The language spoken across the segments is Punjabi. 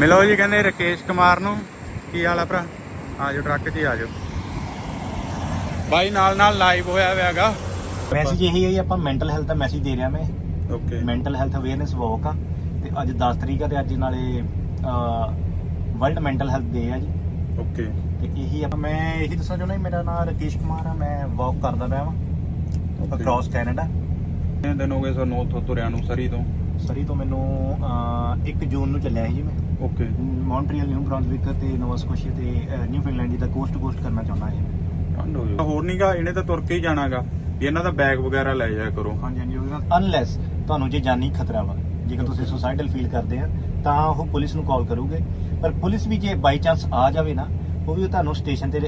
ਮਿਲੋ ਜੀ ਕਹਿੰਦੇ ਰਕੇਸ਼ ਕੁਮਾਰ ਨੂੰ। ਕੀ ਹਾਲ ਆ ਭਰਾ? ਆ ਜਾਓ ਟਰੱਕ 'ਚ ਹੀ ਆ ਜਾਓ ਬਾਈ ਨਾਲ ਨਾਲ ਲਾਈਵ ਹੋਇਆ ਹੋਇਆਗਾ ਮੈਸੇਜ ਇਹੀ ਹੈ ਜੀ ਆਪਾਂ ਮੈਂਟਲ ਹੈਲਥ ਦਾ ਮੈਸੇਜ ਦੇ ਰਿਹਾ ਮੈਂ okay mental health awareness walk ਆ। ਤੇ ਅੱਜ 10 ਤਰੀਕ ਆ ਤੇ ਅੱਜ ਨਾਲੇ ਵਰਲਡ ਮੈਂਟਲ ਹੈਲਥ ਡੇ ਆ ਜੀ। ਓਕੇ ਤੇ ਇਹੀ ਆਪਾਂ ਮੈਂ ਇਹੀ ਦੱਸਣਾ ਚਾਹੁੰਦਾ ਮੇਰਾ ਨਾਮ ਰਕੇਸ਼ ਕੁਮਾਰ ਆ ਮੈਂ ਵਾਕ ਕਰਦਾ ਪਿਆ ਵਾਂ। ਅਕ੍ਰੋਸ ਕੈਨੇਡਾ ਕਿੰਨੇ ਦਿਨ ਹੋ ਗਏ ਸਾਨੂੰ ਉੱਥੋਂ ਤੁਰਿਆਂ ਨੂੰ ਸਰੀ ਤੋਂ? ਸਰੀ ਤੋਂ ਮੈਨੂੰ 1 ਜੂਨ ਨੂੰ ਚੱਲਿਆ ਸੀ ਜੀ ਮੈਂ। ਓਕੇ ਮੌਂਟਰੀਅਲ ਨਿਊ ਬ੍ਰਾਂਜ਼ਵਿਕ ਤੇ ਨੋਵਾ ਸਕੋਸ਼ੀਆ ਤੇ ਨਿਊ ਫਿਨਲੈਂਡ ਦਾ ਕੋਸਟ ਟੂ ਕੋਸਟ ਕਰਨਾ ਚਾਹੁੰਦਾ ਜੀ ਠੰਡ ਹੋ ਜਾਊ। ਹੋਰ ਨਹੀਂਗਾ ਇਹਨੇ ਤਾਂ ਤੁਰ ਕੇ ਹੀ ਜਾਣਾਗਾ ਇਹਨਾਂ ਦਾ ਬੈਗ ਵਗੈਰਾ ਲੈ ਜਾਇਆ ਕਰੋ। ਹਾਂਜੀ ਹਾਂਜੀ ਅਨਲੈਸ ਤੁਹਾਨੂੰ ਜੇ ਜਾਨੀ ਖਤਰਾ ਵਾ ਜੇਕਰ ਤੁਸੀਂ ਸੁਸਾਈਡਲ ਫੀਲ ਕਰਦੇ ਆ ਤਾਂ ਉਹ ਪੁਲਿਸ ਨੂੰ ਕਾਲ ਕਰੋਗੇ। ਪਰ ਪੁਲਿਸ ਵੀ ਜੇ ਬਾਈ ਚਾਂਸ ਆ ਜਾਵੇ ਨਾ ਉਹ ਵੀ ਤੁਹਾਨੂੰ ਸਟੇਸ਼ਨ ਤੇ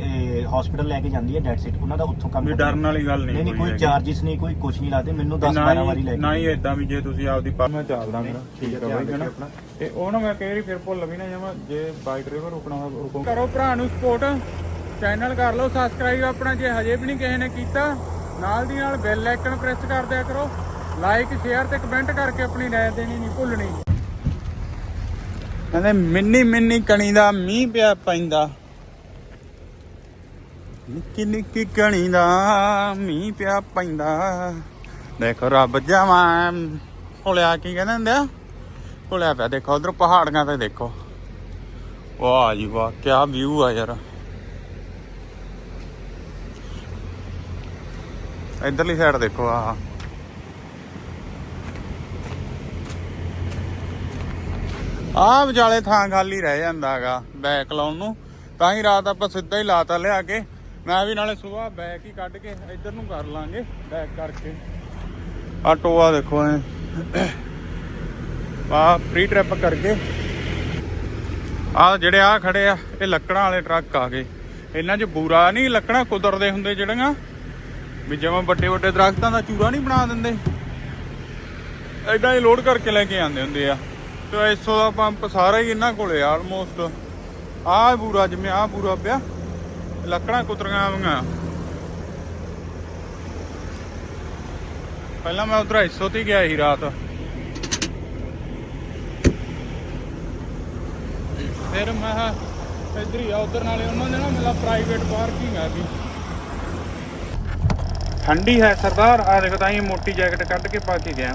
ਹਸਪੀਟਲ ਲੈ ਕੇ ਜਾਂਦੀ ਹੈ ਡੈਡ ਸੀਟ ਉਹਨਾਂ ਦਾ ਉੱਥੋਂ ਕੰਮ ਵੀ ਡਰਨ ਵਾਲੀ ਗੱਲ ਨਹੀਂ ਨਹੀਂ ਨਹੀਂ ਕੋਈ ਹੈਗੀ। ਚਾਰजेस ਨਹੀਂ ਕੋਈ ਕੁਝ ਨਹੀਂ ਲਾਦੇ ਮੈਨੂੰ 10 ਨਾ 12 ਹੀ- ਵਾਰੀ ਲੈ ਕੇ ਹੀ ਇਦਾਂ ਵੀ ਜੇ ਤੁਸੀਂ ਆਪਦੀ ਪਰ ਮੈਂ ਚੱਲਦਾ ਮੇਰਾ ਠੀਕ ਹੈ, ਬਾਈ ਆਪਣਾ। ਤੇ ਉਹ ਨਾ ਮੈਂ ਕਈ ਵਾਰੀ ਫਿਰ ਭੁੱਲ ਵੀ ਨਾ ਜਾਵਾਂ ਜੇ ਬਾਈਕ ਡਰਾਈਵਰ ਰੁਕਣਾ ਹੋਵੇ ਰੁਕੋ ਕਰੋ ਭਰਾ ਨੂੰ ਸਪੋਰਟ ਚੈਨਲ ਕਰ ਲਓ ਸਬਸਕ੍ਰਾਈਬ ਆਪਣਾ ਜੇ ਹਜੇ ਵੀ ਨਹੀਂ ਕਿਸੇ ਨੇ ਕੀਤਾ ਨਾਲ ਦੀ ਨਾਲ ਬੈਲ ਆਈਕਨ ਪ੍ਰੈਸ ਕਰ ਦਿਆ ਕਰੋ ਲਾਈਕ ਸ਼ੇਅਰ ਤੇ ਕਮੈਂਟ ਕਰਕੇ ਆਪਣੀ ਰਾਏ ਦੇਣੀ ਨਹੀਂ ਭੁੱਲਣੀ। ਕਹਿੰਦੇ ਮਿੰਨੀ ਮਿੰਨੀ ਕਣੀ ਦਾ ਮੀਂਹ ਪਿਆ ਪੈਂਦਾ। ਨਿੱਕੀ ਨਿੱਕੀ ਕਣੀ ਦਾ ਮੀਂਹ ਪਿਆ ਪੈਂਦਾ। ਦੇਖੋ ਰੱਬ ਜਾਵਾਂ। ਭੁੱਲਿਆ ਕੀ ਕਹਿੰਦੇ ਹੁੰਦੇ ਆ? ਭੁੱਲਿਆ ਪਿਆ। ਦੇਖੋ, ਉਧਰ ਪਹਾੜੀਆਂ ਤੇ ਦੇਖੋ। ਵਾਹ ਜੀ ਵਾਹ ਕੀ ਵਿਊ ਆ ਯਾਰ। ਇਧਰਲੀ ਸਾਈਡ ਦੇਖੋ ਆ ਆ ਵਿਚਾਲੇ ਥਾਂ ਖਾਲੀ ਰਹਿ ਜਾਂਦਾਗਾ ਬੈਕ ਲਾਉਣ ਨੂੰ। ਤਾਂ ਹੀ ਰਾਤ ਆਪਾਂ ਸਿੱਧਾ ਹੀ ਲਾਤਾ ਲਿਆ ਕੇ। ਮੈਂ ਵੀ ਨਾਲੇ ਸਵੇਰ ਬੈਕ ਹੀ ਕੱਢ ਕੇ ਇੱਧਰ ਨੂੰ ਕਰ ਲਾਂਗੇ ਬੈਕ ਕਰਕੇ। ਆ ਟੋਆ ਦੇਖੋ ਐ। ਆ ਪ੍ਰੀ ਟ੍ਰਿਪ ਕਰਕੇ। ਆ ਜਿਹੜੇ ਆ ਖੜੇ ਆ, ਇਹ ਲੱਕੜਾਂ ਵਾਲੇ ਟਰੱਕ ਆ ਗਏ। ਇਹਨਾਂ 'ਚ ਬੂਰਾ ਨਹੀਂ, ਲੱਕੜਾਂ ਕੁਦਰਦੇ ਹੁੰਦੇ ਜਿਹੜੀਆਂ। ਵੀ ਜਿਵੇਂ ਵੱਡੇ ਵੱਡੇ ਦਰਖਤਾਂ ਦਾ ਚੂਰਾ ਨਹੀਂ ਬਣਾ ਦਿੰਦੇ। ਐਡਾ ਹੀ ਲੋਡ ਕਰਕੇ ਲੈ ਕੇ ਆਉਂਦੇ ਹੁੰਦੇ ਆ। ਤੇ ਐਸੋ ਦਾ ਪੰਪ ਸਾਰਾ ਹੀ ਇਹਨਾਂ ਕੋਲੇ ਆਲਮੋਸਟ ਆ ਬੂਰਾ ਜਿਵੇਂ ਆਹ ਬੂਰਾ ਪਿਆ। ਲੱਕੜਾਂ ਕੁਤਰੀਆਂ ਆਵਾਂਗਾ ਪਹਿਲਾਂ ਮੈਂ ਉਧਰ ਐਸੋ ਤੇ ਗਿਆ ਸੀ ਰਾਤ। ਫਿਰ ਮੈਂ ਇੱਧਰ ਹੀ ਆ, ਉਧਰ ਨਾਲੇ ਉਹਨਾਂ ਦੇ ਨਾ ਮੇਰਾ ਪ੍ਰਾਈਵੇਟ ਪਾਰਕਿੰਗ ਆ ਵੀ ਠੰਡੀ ਹੈ ਸਰਦਾਰ ਆ ਦੇਖੋ ਤਾਂ ਹੀ ਮੋਟੀ ਜੈਕਟ ਕੱਢ ਕੇ ਪਾ ਕੇ ਗਿਆ।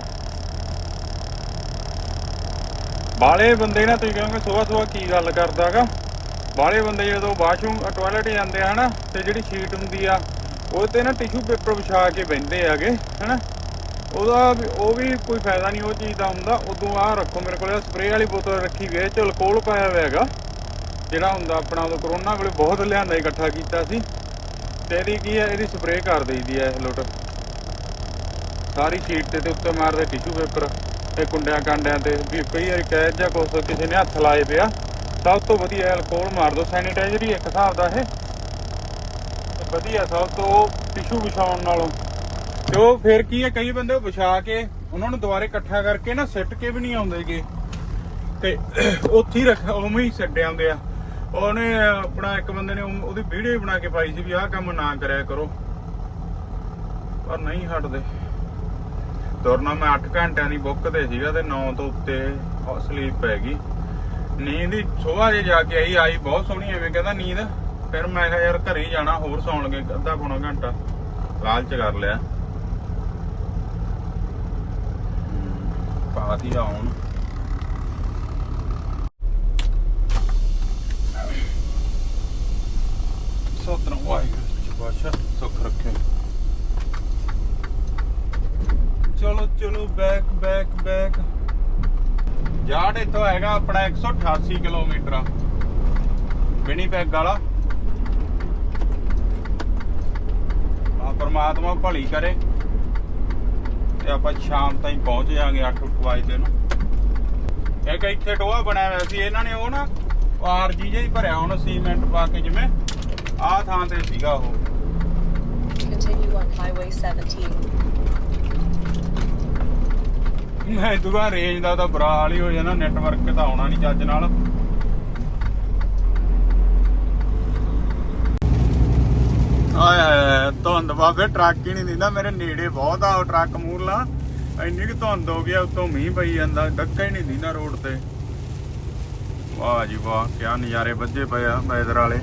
ਬਾਲੇ ਬੰਦੇ ਨਾ, ਤੁਸੀਂ ਕਹੋਗੇ ਸਵੇਰ ਸਵੇਰ ਕੀ ਗੱਲ ਕਰਦਾਗਾ ਬਾਲੇ ਬੰਦੇ ਜਦੋਂ ਵਾਸ਼ਰੂਮ ਟਾਇਲਟ ਜਾਂਦੇ ਆ, ਹਨਾ, ਤੇ ਜਿਹੜੀ ਸ਼ੀਟ ਹੁੰਦੀ ਆ ਉਹ ਤੇ ਨਾ ਟਿਸ਼ੂ ਪੇਪਰ ਵਿਛਾ ਕੇ ਬੈੰਦੇ ਆਗੇ ਹਨਾ। ਉਹਦਾ ਵੀ, ਉਹ ਵੀ ਕੋਈ ਫਾਇਦਾ ਨਹੀਂ ਉਹ ਚੀਜ਼ ਦਾ ਹੁੰਦਾ। ਉਦੋਂ ਆਹ ਰੱਖੋ ਮੇਰੇ ਕੋਲ ਸਪਰੇਅ ਵਾਲੀ ਬੋਤਲ ਰੱਖੀ ਵੀ ਹੈ ਚ ਅਲਕੋਹਲ ਪਾਇਆ ਹੋਇਆ ਹੈਗਾ। ਜਿਹੜਾ ਹੁੰਦਾ ਆਪਣਾ ਉਦੋਂ ਕਰੋਨਾ ਵੇਲੇ ਬਹੁਤ ਲਿਆਂਦਾ, ਇਕੱਠਾ ਕੀਤਾ ਸੀ। ਤੇ ਇਹਦੀ ਕੀ ਹੈ, ਇਹਦੀ ਸਪਰੇਅ ਕਰ ਦਈਦੀ ਹੈ ਲੁੱਟ। ਸਾਰੀ ਸ਼ੀਟ ਤੇ ਤੇ ਉੱਤੇ ਮਾਰਦੇ ਟਿਸ਼ੂ ਪੇਪਰ ਤੇ ਕੁੰਡਿਆਂ ਕਾਂਡਿਆਂ ਤੇ, ਵੀ ਕਈ ਵਾਰੀ ਕਹਿ ਜਾਂ ਕੁਛ, ਕਿਸੇ ਨੇ ਹੱਥ ਲਾਏ ਪਿਆ। ਸਭ ਤੋਂ ਵਧੀਆ ਅਲਕੋਹਲ ਮਾਰ ਦੋ ਸੈਨੀਟਾਈਜ਼ਰ ਹੀ ਇੱਕ ਹਿਸਾਬ ਦਾ ਇਹ। ਵਧੀਆ, ਸਭ ਤੋਂ ਟਿਸ਼ੂ ਵਿਛਾਉਣ ਨਾਲੋਂ। ਤੇ ਫਿਰ ਕੀ ਹੈ, ਕਈ ਬੰਦੇ ਵਿਛਾ ਕੇ ਉਹਨਾਂ ਨੂੰ ਦੁਬਾਰੇ ਇਕੱਠਾ ਕਰਕੇ ਨਾ ਸਿੱਟ ਕੇ ਵੀ ਨਹੀਂ ਆਉਂਦੇਗੇ। ਤੇ ਉੱਥੇ ਹੀ ਰੱਖ, ਉਵੇਂ ਹੀ ਛੱਡ ਆਉਂਦੇ ਆ। ਉਹਨੇ ਆਪਣਾ ਇੱਕ ਬੰਦੇ ਨੇ ਉਹ- ਉਹਦੀ ਵੀਡੀਓ ਬਣਾ ਕੇ ਪਾਈ ਸੀ ਵੀ ਆਹ ਕੰਮ ਨਾ ਕਰਿਆ ਕਰੋ। ਪਰ ਨਹੀਂ ਹਟਦੇ। ਤੁਰਨਾ ਮੈਂ 8 ਘੰਟਿਆਂ ਦੀ ਬੁੱਕ ਤੇ ਸੀਗਾ ਤੇ 9 ਤੋਂ ਉੱਤੇ ਸਲੀਪ ਪੈ ਗਈ। ਨੀਂਦ ਹੀ ਸਵੇਰ ਜੇ ਜਾ ਕੇ ਆਈ ਆਈ ਬਹੁਤ ਸੋਹਣੀ, ਐਵੇਂ ਕਹਿੰਦਾ ਨੀਂਦ। ਫਿਰ ਮੈਂ ਕਿਹਾ ਯਾਰ ਘਰੇ ਹੀ ਜਾਣਾ, ਹੋਰ ਸੌਣ ਲੱਗੇ, ਅੱਧਾ ਪੌਣਾ ਘੰਟਾ। ਲਾਲਚ ਕਰ ਲਿਆ। ਪਾਤੀ ਆ ਹੁਣ। ਵਾਹਿਗੁਰੂ ਜੀ ਬਾਦਸ਼ਾਹ ਸੁੱਖ ਰੱਖੇ। ਚਲੋ ਚਲੋ ਬੈਕ ਬੈਕ ਬੈਕ ਜਾੜ ਇੱਥੋਂ ਹੈਗਾ ਆਪਣਾ 188 ਕਿਲੋਮੀਟਰ। ਵਿਨੀਪੈਗ ਵਾਲਾ। ਆ ਪਰਮਾਤਮਾ ਭਲੀ ਕਰੇ। ਤੇ ਆਪਾਂ ਸ਼ਾਮ ਤਾਈਂ ਪਹੁੰਚ ਜਾਾਂਗੇ 8 ਵਜੇ ਨੂੰ। ਇੱਕ ਇੱਥੇ ਟੋਆ ਬਣਿਆ ਹੋਇਆ ਸੀ, ਇਹਨਾਂ ਨੇ ਉਹ ਨਾ ਆਰਜੀ ਜਿਹਾ ਹੀ ਭਰਿਆ, ਹੁਣ ਸੀਮੈਂਟ ਪਾ ਕੇ ਜਿਵੇਂ ਆਹ ਥਾਂ ਤੇ ਸੀਗਾ ਉਹ। Continue on Highway 17. ਮੈਂ ਦੁਗਾ ਰੇਂਜ ਦਾ ਤਾਂ ਬੁਰਾ ਹਾਲ ਹੀ ਹੋ ਜਾਣਾ ਨੈਟਵਰਕ ਤਾਂ ਆਉਣਾ ਨਹੀਂ ਚੱਜ ਨਾਲ। ਆਏ ਹਾਏ ਧੁੰਦ, ਬਾਬੇ, ਟਰੱਕ ਹੀ ਨਹੀਂ ਦਿੰਦਾ, ਮੇਰੇ ਨੇੜੇ ਬਹੁਤ ਆ ਉਹ ਟਰੱਕ ਮੂਰਲਾ ਇੰਨੀ ਕਿ ਧੁੰਦ ਹੋ ਗਿਆ ਉੱਤੋਂ ਮੀਂਹ ਪਈ ਜਾਂਦਾ, ਡੱਕਾ ਹੀ ਨਹੀਂ ਦਿੰਦਾ ਰੋਡ ਤੇ। ਵਾਹ ਜੀ ਵਾਹ, ਕਿਆ ਨਜ਼ਾਰੇ ਵੱਜੇ ਪਏ ਆ ਵੈਦਰ ਵਾਲੇ।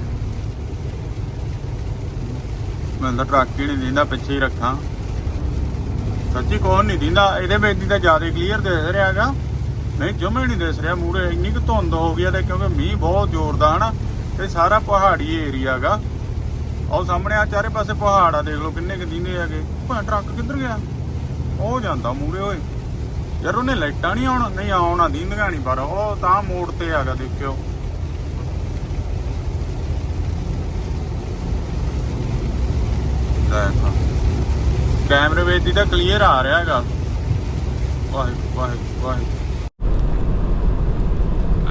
ਮੈਂ ਤਾਂ ਟਰੱਕ ਹੀ ਨਹੀਂ ਦਿੰਦਾ, ਪਿੱਛੇ ਹੀ ਰੱਖਾਂ। ਸੱਚੀ ਕੌਣ ਨਹੀਂ ਦਿੰਦਾ? ਇਹਦੇ ਵਿੱਚ ਦੀ ਤਾਂ ਜ਼ਿਆਦਾ ਕਲੀਅਰ ਦਿਸ ਰਿਹਾਗਾ ਨਹੀਂ, ਜਮੇ ਨਹੀਂ ਦਿਸ ਰਿਹਾ ਮੂਰੇ ਇੰਨੀ ਕੁ ਧੁੰਦ ਹੋ ਗਈ ਆ ਤੇ ਕਿਉਂਕਿ ਮੀਂਹ ਬਹੁਤ ਜ਼ੋਰ ਦਾ ਹਨਾ ਤੇ ਸਾਰਾ ਪਹਾੜੀ ਏਰੀਆ ਗਾ ਉਹ ਸਾਹਮਣੇ ਆ, ਚਾਰੇ ਪਾਸੇ ਪਹਾੜ ਆ, ਦੇਖ ਲਓ ਕਿੰਨੇ ਕੁ ਦਿਨੇ ਹੈਗੇ। ਭਾ ਟਰੱਕ ਕਿੱਧਰ ਗਿਆ? ਉਹ ਜਾਂਦਾ ਮੂਰੇ ਓਏ। ਯਾਰ ਉਹਨੇ ਲਾਈਟਾਂ ਨਹੀਂ ਆਉਣ, ਨਹੀਂ ਆਉਣਾ ਦੀਂਦੀਆਂ ਨਹੀਂ ਪਰ ਉਹ ਤਾਂ ਮੋੜ ਤੇ ਹੈਗਾ, ਦੇਖਿਓ ਦੇਖੋ ਕੈਮਰੇ ਵਿੱਚ ਦੀ ਤਾਂ ਕਲੀਅਰ ਆ ਰਿਹਾ ਹੈਗਾ। ਵਾਹਿਗੁਰੂ ਵਾਹਿਗੁਰੂ ਵਾਹਿਗੁਰੂ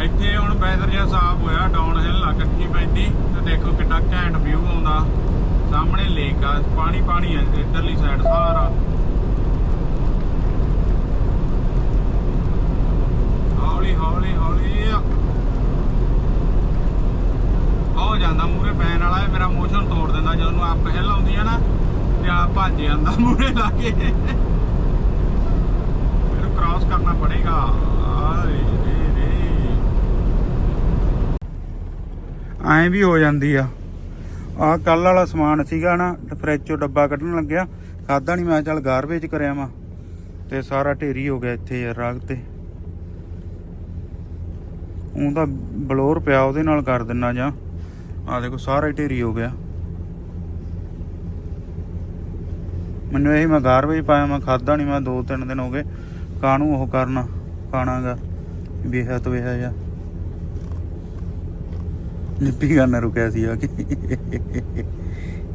ਇੱਥੇ ਹੁਣ ਵੈਦਰ ਜਿਹਾ ਸਾਫ਼ ਹੋਇਆ ਡਾਊਨ ਹਿੱਲ ਲਾ ਕੱਚੀ ਪੈਂਦੀ। ਤੇ ਦੇਖੋ ਕਿੰਨਾ ਘੈਂਟ ਵਿਊ ਆਉਂਦਾ। ਸਾਹਮਣੇ ਲੇਕ ਆ, ਪਾਣੀ ਪਾਣੀ ਹੈ ਇਧਰਲੀ ਸਾਈਡ ਸਾਰਾ। ਹੌਲੀ ਹੌਲੀ ਹੌਲੀ ਹੋ ਜਾਂਦਾ ਮੂਰੇ ਪੈਣ ਵਾਲਾ ਮੇਰਾ ਮੋਸ਼ਨ ਤੋੜ ਦਿੰਦਾ, ਜਦੋਂ ਨੂੰ ਅੱਪ ਹਿੱਲ ਆਉਂਦੀ ਆ ਨਾ। ਤੇ ਭੱਜ ਜਾਂਦਾ ਮੂਰੇ ਲਾ ਕੇ। ਮੈਨੂੰ ਕ੍ਰਾਸ ਕਰਨਾ ਪੜੇਗਾ। ਆਏ ਵੀ ਹੋ ਜਾਂਦੀ ਆ। ਆ ਕੱਲ ਵਾਲਾ ਸਮਾਨ ਸੀਗਾ ਨਾ ਫ੍ਰਿਜ ਚੋਂ ਡੱਬਾ ਕੱਢਣ ਲੱਗਿਆ। ਖਾਦਾ ਨਹੀਂ ਮੈਂ ਚੱਲ ਗਾਰਬੇਜ ਕਰਿਆ ਵਾ। ਤੇ ਸਾਰਾ ਢੇਰੀ ਹੋ ਗਿਆ ਇੱਥੇ ਯਾਰ, ਰਗ ਤੇ। ਉਹ ਤਾਂ ਬਲੋਰ ਪਿਆ ਉਹਦੇ ਨਾਲ ਕਰ ਦਿੰਨਾ ਜਾਂ। ਆ ਦੇਖੋ, ਸਾਰਾ ਢੇਰੀ ਹੋ ਗਿਆ। ਮੈਨੂੰ ਇਹੀ ਮੈਂ ਗਾਰ ਵੀ ਪਾਇਆ, ਮੈਂ ਖਾਦਾ ਨਹੀਂ ਮੈਂ ਦੋ ਤਿੰਨ ਦਿਨ ਹੋ ਗਏ। ਕਾਹਨੂੰ ਉਹ ਕਰਨਾ, ਖਾਣਾਗਾ ਬੇਹਾ ਤੋਂ ਬੇਹਾ ਜਾ। ਨਿੱਪੀ ਕਰਨਾ ਰੁਕਿਆ ਸੀ ਆ ਕੇ।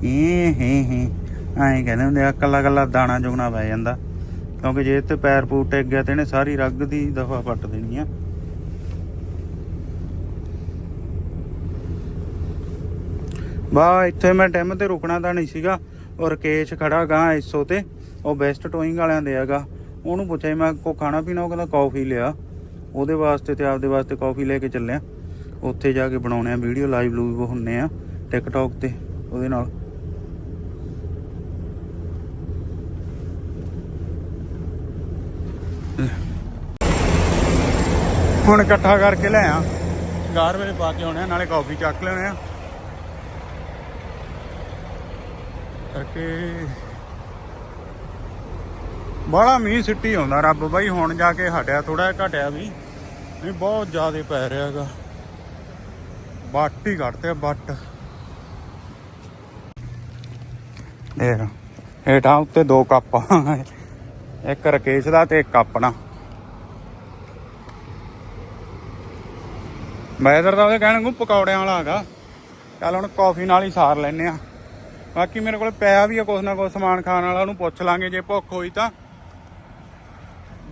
ਇਹ ਹੈ ਹੈ ਐਂ ਕਹਿੰਦੇ ਹੁੰਦੇ ਆ, ਕੱਲਾ ਕੱਲਾ ਦਾਣਾ ਜੁਗਣਾ ਪੈ ਜਾਂਦਾ। ਕਿਉਂਕਿ ਜੇ ਤੇ ਪੈਰ ਪੂਰ ਟਿਕ ਗਿਆ ਤੇ ਇਹਨੇ ਸਾਰੀ ਰੱਗ ਦੀ ਦਫਾ ਪੱਟ ਦੇਣੀ ਆ। ਬਾ ਇੱਥੇ ਮੈਂ ਟਿਮ ਤੇ ਰੁਕਣਾ ਤਾਂ ਨਹੀਂ ਸੀਗਾ। ਔਰ ਰਕੇਸ਼ ਖੜਾ ਗਾ ਐਸੋ ਤੇ, ਉਹ ਬੈਸਟ ਟੋਇੰਗ ਵਾਲਿਆਂ ਦੇ ਹੈਗਾ। ਉਹਨੂੰ ਪੁੱਛਿਆ ਮੈਂ ਕੋ ਖਾਣਾ ਪੀਣਾ? ਉਹ ਕਹਿੰਦਾ, ਕਾਫੀ ਲਿਆ। ਉਹਦੇ ਵਾਸਤੇ ਤੇ ਆਪਦੇ ਵਾਸਤੇ ਕਾਫੀ ਲੈ ਕੇ ਚੱਲਿਆ। ਉੱਥੇ ਜਾ ਕੇ ਬਣਾਉਣੇ ਆ ਵੀਡੀਓ ਲਾਈਵ ਲੂਵ ਹੁੰਨੇ ਆ ਟਿਕਟੌਕ ਤੇ, ਉਹਦੇ ਨਾਲ। ਹੁਣ ਇਕੱਠਾ ਕਰਕੇ ਲੈ ਆ। ਗਾਰ ਵੇਲੇ ਪਾ ਕੇ ਆਉਣੇ ਆ, ਨਾਲੇ ਕਾਫੀ ਚੱਕ ਲੈਣੇ ਆ। ਕਰਕੇ ਬੜਾ ਮੀਂਹ ਸਿੱਟੀ ਆਉਂਦਾ ਰੱਬ ਬਾਈ, ਹੁਣ ਜਾ ਕੇ ਹਟਿਆ ਥੋੜਾ ਘਟਿਆ ਵੀ ਨਹੀਂ ਬਹੁਤ ਜ਼ਿਆਦਾ ਪੈ ਰਿਹਾ ਹੈਗਾ। ਬੱਟ ਹੀ ਘਟਦੇ ਬੱਟ ਦੇਖ, ਹੇਠਾਂ ਉੱਤੇ ਦੋ ਕੱਪ। ਆ। ਇੱਕ ਰਕੇਸ਼ ਦਾ ਤੇ ਇੱਕ ਆਪਣਾ। ਵੈਦਰ ਦਾ ਉਹਦੇ ਕਹਿਣ ਨੂੰ ਪਕੌੜਿਆਂ ਵਾਲਾ ਹੈਗਾ। ਚੱਲ ਹੁਣ ਕਾਫੀ ਨਾਲ ਹੀ ਸਾਰ ਲੈਨੇ ਆ ਬਾਕੀ ਮੇਰੇ ਕੋਲ ਪੈਸਾ ਵੀ ਆ, ਕੁਛ ਨਾ ਕੁਛ ਸਮਾਨ ਖਾਣ ਵਾਲਾ, ਉਹਨੂੰ ਪੁੱਛ ਲਾਂਗੇ, ਜੇ ਭੁੱਖ ਹੋਈ ਤਾਂ।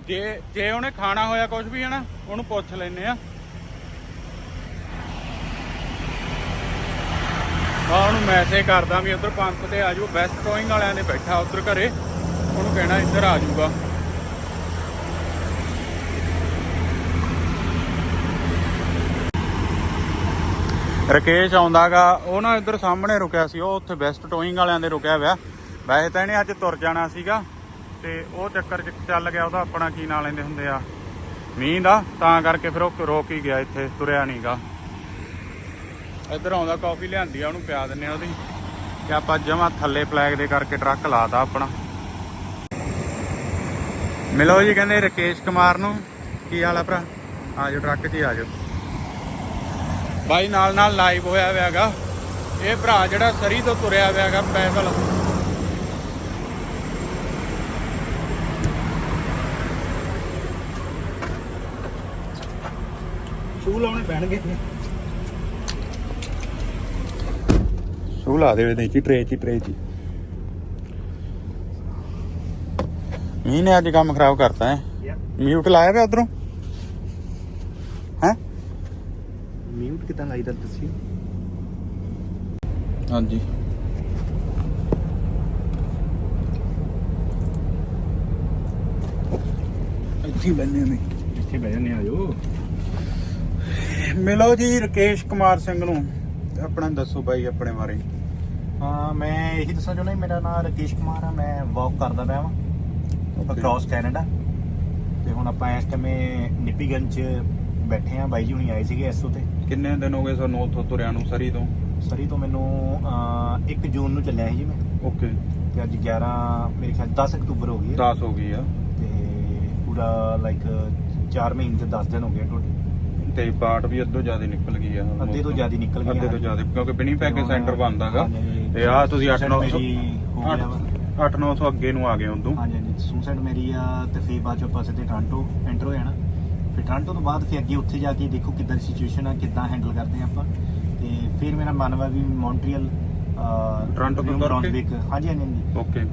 ਜੇ ਜੇ ਉਹਨੇ ਖਾਣਾ ਹੋਇਆ ਕੁਝ ਵੀ ਹੈ ਨਾ ਉਹਨੂੰ ਪੁੱਛ ਲੈਨੇ ਆ। ਆ ਉਹਨੂੰ ਮੈਸੇਜ ਕਰਦਾ ਵੀ ਉਧਰ ਪੰਪ ਤੇ ਆ ਜਾਓ ਬੈਸਟ ਟੋਇੰਗ ਵਾਲਿਆਂ ਦੇ ਬੈਠਾ ਉਧਰ ਘਰੇ। ਉਹਨੂੰ ਕਹਿਣਾ ਇੱਧਰ ਆ ਜਾਊਗਾ। ਰਕੇਸ਼ ਆਉਂਦਾਗਾ, ਉਹ ਨਾ ਇੱਧਰ ਸਾਹਮਣੇ ਰੁਕਿਆ ਸੀ, ਉਹ ਉੱਥੇ ਬੈਸਟ ਟੋਇੰਗ ਵਾਲਿਆਂ ਦੇ ਰੁਕਿਆ ਹੋਇਆ। ਵੈਸੇ ਤਾਂ ਇਹਨੇ ਅੱਜ ਤੁਰ ਜਾਣਾ ਸੀਗਾ, ਤੇ ਉਹ ਚੱਕਰ ਚ ਚੱਲ ਗਿਆ, ਉਹਦਾ ਆਪਣਾ ਕੀ ਨਾਂ ਲੈਂਦੇ ਹੁੰਦੇ ਆ? ਮੀਂਹ ਦਾ, ਤਾਂ ਕਰਕੇ ਫਿਰ ਉਹ ਰੋਕ ਹੀ ਗਿਆ ਇੱਥੇ, ਤੁਰਿਆ ਨਹੀਂਗਾ ਇੱਧਰ ਆਉਂਦਾ, ਕਾਫੀ ਲਿਆਂਦੀ ਆ, ਉਹਨੂੰ ਪਿਆ ਦਿੰਨੇ ਆ ਉਹਦੀ। ਕਿ ਆਪਾਂ ਜਮਾ ਥੱਲੇ ਫਲੈਗ ਦੇ ਕਰਕੇ ਟਰੱਕ ਲਾਤਾ ਆਪਣਾ। ਮਿਲੋ ਜੀ, ਕਹਿੰਦੇ ਰਕੇਸ਼ ਕੁਮਾਰ ਨੂੰ। ਕੀ ਹਾਲ ਆ ਭਰਾ? ਆ ਜਾਓ, ਟਰੱਕ 'ਚ ਹੀ ਆ ਜਾਓ। ਬਾਈ ਨਾਲ ਨਾਲ ਲਾਈਵ ਹੋਇਆ ਹੋਇਆਗਾ ਇਹ ਭਰਾ ਜਿਹੜਾ ਸਰੀ ਤੋਂ ਤੁਰਿਆ ਹੋਇਆਗਾ ਪੈਦਲ। ਸ਼ੂ ਲਾਉਣੇ ਪੈਣਗੇ। ਸ਼ੂ ਲਾ ਦੇ ਦੇ ਚੀ ਟਰੇ ਚੀ ਟਰੇ ਚੀ। ਮੀਂਹ ਨੇ ਅੱਜ ਕੰਮ ਖਰਾਬ ਕਰਤਾ ਹੈ। ਮਿਊਟ ਲਾਇਆ ਪਿਆ ਉਧਰੋਂ ਹੈ ਮਿਊਟ ਕਿਦਾਂ ਲਾਈਦਾ ਤੁਸੀਂ? ਹਾਂਜੀ। ਇੱਥੇ ਬੰਨੇ ਨੇ। ਇੱਥੇ ਬਹਿ ਜੰਨੇ ਆਜੋ ਮਿਲੋ ਜੀ ਰਕੇਸ਼ ਕੁਮਾਰ ਸਿੰਘ ਨੂੰ। ਤੇ ਆਪਣਾ ਦੱਸੋ ਬਾਈ ਆਪਣੇ ਬਾਰੇ। ਹਾਂ ਮੈਂ ਇਹੀ ਦੱਸਣਾ ਚਾਹੁੰਦਾ ਜੀ, ਮੇਰਾ ਨਾਮ ਰਕੇਸ਼ ਕੁਮਾਰ ਆ ਮੈਂ ਵਾਕ ਕਰਦਾ ਪਿਆ ਵਾਂ। ਅਕ੍ਰੋਸ ਕੈਨੇਡਾ ਤੇ ਹੁਣ ਆਪਾਂ ਇਸ ਟਾਈਮੇ ਨਿੱਪੀਗੰਜ ਬੈਠੇ ਆ ਬਾਈ ਜੀ ਹੁਣੀ ਆਏ ਸੀਗੇ ਐਸਓ ਤੇ। ਕਿੰਨੇ ਦਿਨ ਹੋ ਗਏ ਸਾਨੂੰ ਉੱਥੋਂ ਤੁਰਿਆਂ ਨੂੰ ਸਰੀ ਤੋਂ? ਸਰੀ ਤੋਂ ਮੈਨੂੰ 1 ਜੂਨ ਨੂੰ ਚੱਲਿਆ ਸੀ ਜੀ ਮੈਂ। ਓਕੇ। ਤੇ ਅੱਜ 11 ਮੇਰੇ ਖਿਆਲ 10 ਅਕਤੂਬਰ ਹੋ ਗਈ ਹੈ। 10 ਹੋ ਗਈ ਆ। ਤੇ ਪੂਰਾ ਲਾਈਕ 4 ਮਹੀਨੇ ਤੇ 10 ਦਿਨ ਹੋ ਗਏ ਟੋਟਲ ਤੇ ਪਾਰਟ ਵੀ ਅੱਧੋ ਜ਼ਿਆਦਾ ਨਿਕਲ ਗਈ ਆ। ਅੱਧੇ ਤੋਂ ਜ਼ਿਆਦਾ ਨਿਕਲ ਗਈ ਅੱਧੇ ਤੋਂ ਜ਼ਿਆਦਾ ਕਿਉਂਕਿ ਬਿਨੀ ਪੈਕੇ ਸੈਂਟਰ ਬੰਦਾਗਾ ਤੇ ਆ ਤੁਸੀਂ 8 900 ਮੇਰੀ ਹੋ ਗਿਆ ਵਾ। 8 900 ਅੱਗੇ ਨੂੰ ਆ ਗਏ ਉਦੋਂ। ਹਾਂਜੀ ਹਾਂਜੀ ਸੂਸਾਈਡ ਮੇਰੀ ਆ ਤੇ ਫੇਰ ਬਾਅਦ ਚੋਂ ਪਾਸੇ ਤੇ ਟ੍ਰਾਂਟੋ ਐਂਟਰ ਹੋ ਜਾਣਾ ਫਿਰ ਟ੍ਰਾਂਟੋ ਤੋਂ ਬਾਅਦ ਫਿਰ ਅੱਗੇ ਉੱਥੇ ਜਾ ਕੇ ਦੇਖੋ ਕਿੱਦਾਂ ਦੀ ਸਿਚੁਏਸ਼ਨ ਆ ਕਿੱਦਾਂ ਹੈਂਡਲ ਕਰਦੇ ਆ ਆਪਾਂ। ਤੇ ਫਿਰ ਮੇਰਾ ਮਨ ਵਾ ਵੀ ਮੌਂਟਰੀਅਲ ਟੋਰਾਂਟੋ ਤੋਂ ਨਿਊ ਤੁਰ ਕੇ? ਬ੍ਰਾਂਸਵਿਕ ਹਾਂਜੀ ਹਾਂਜੀ ਹਾਂਜੀ। ਓਕੇ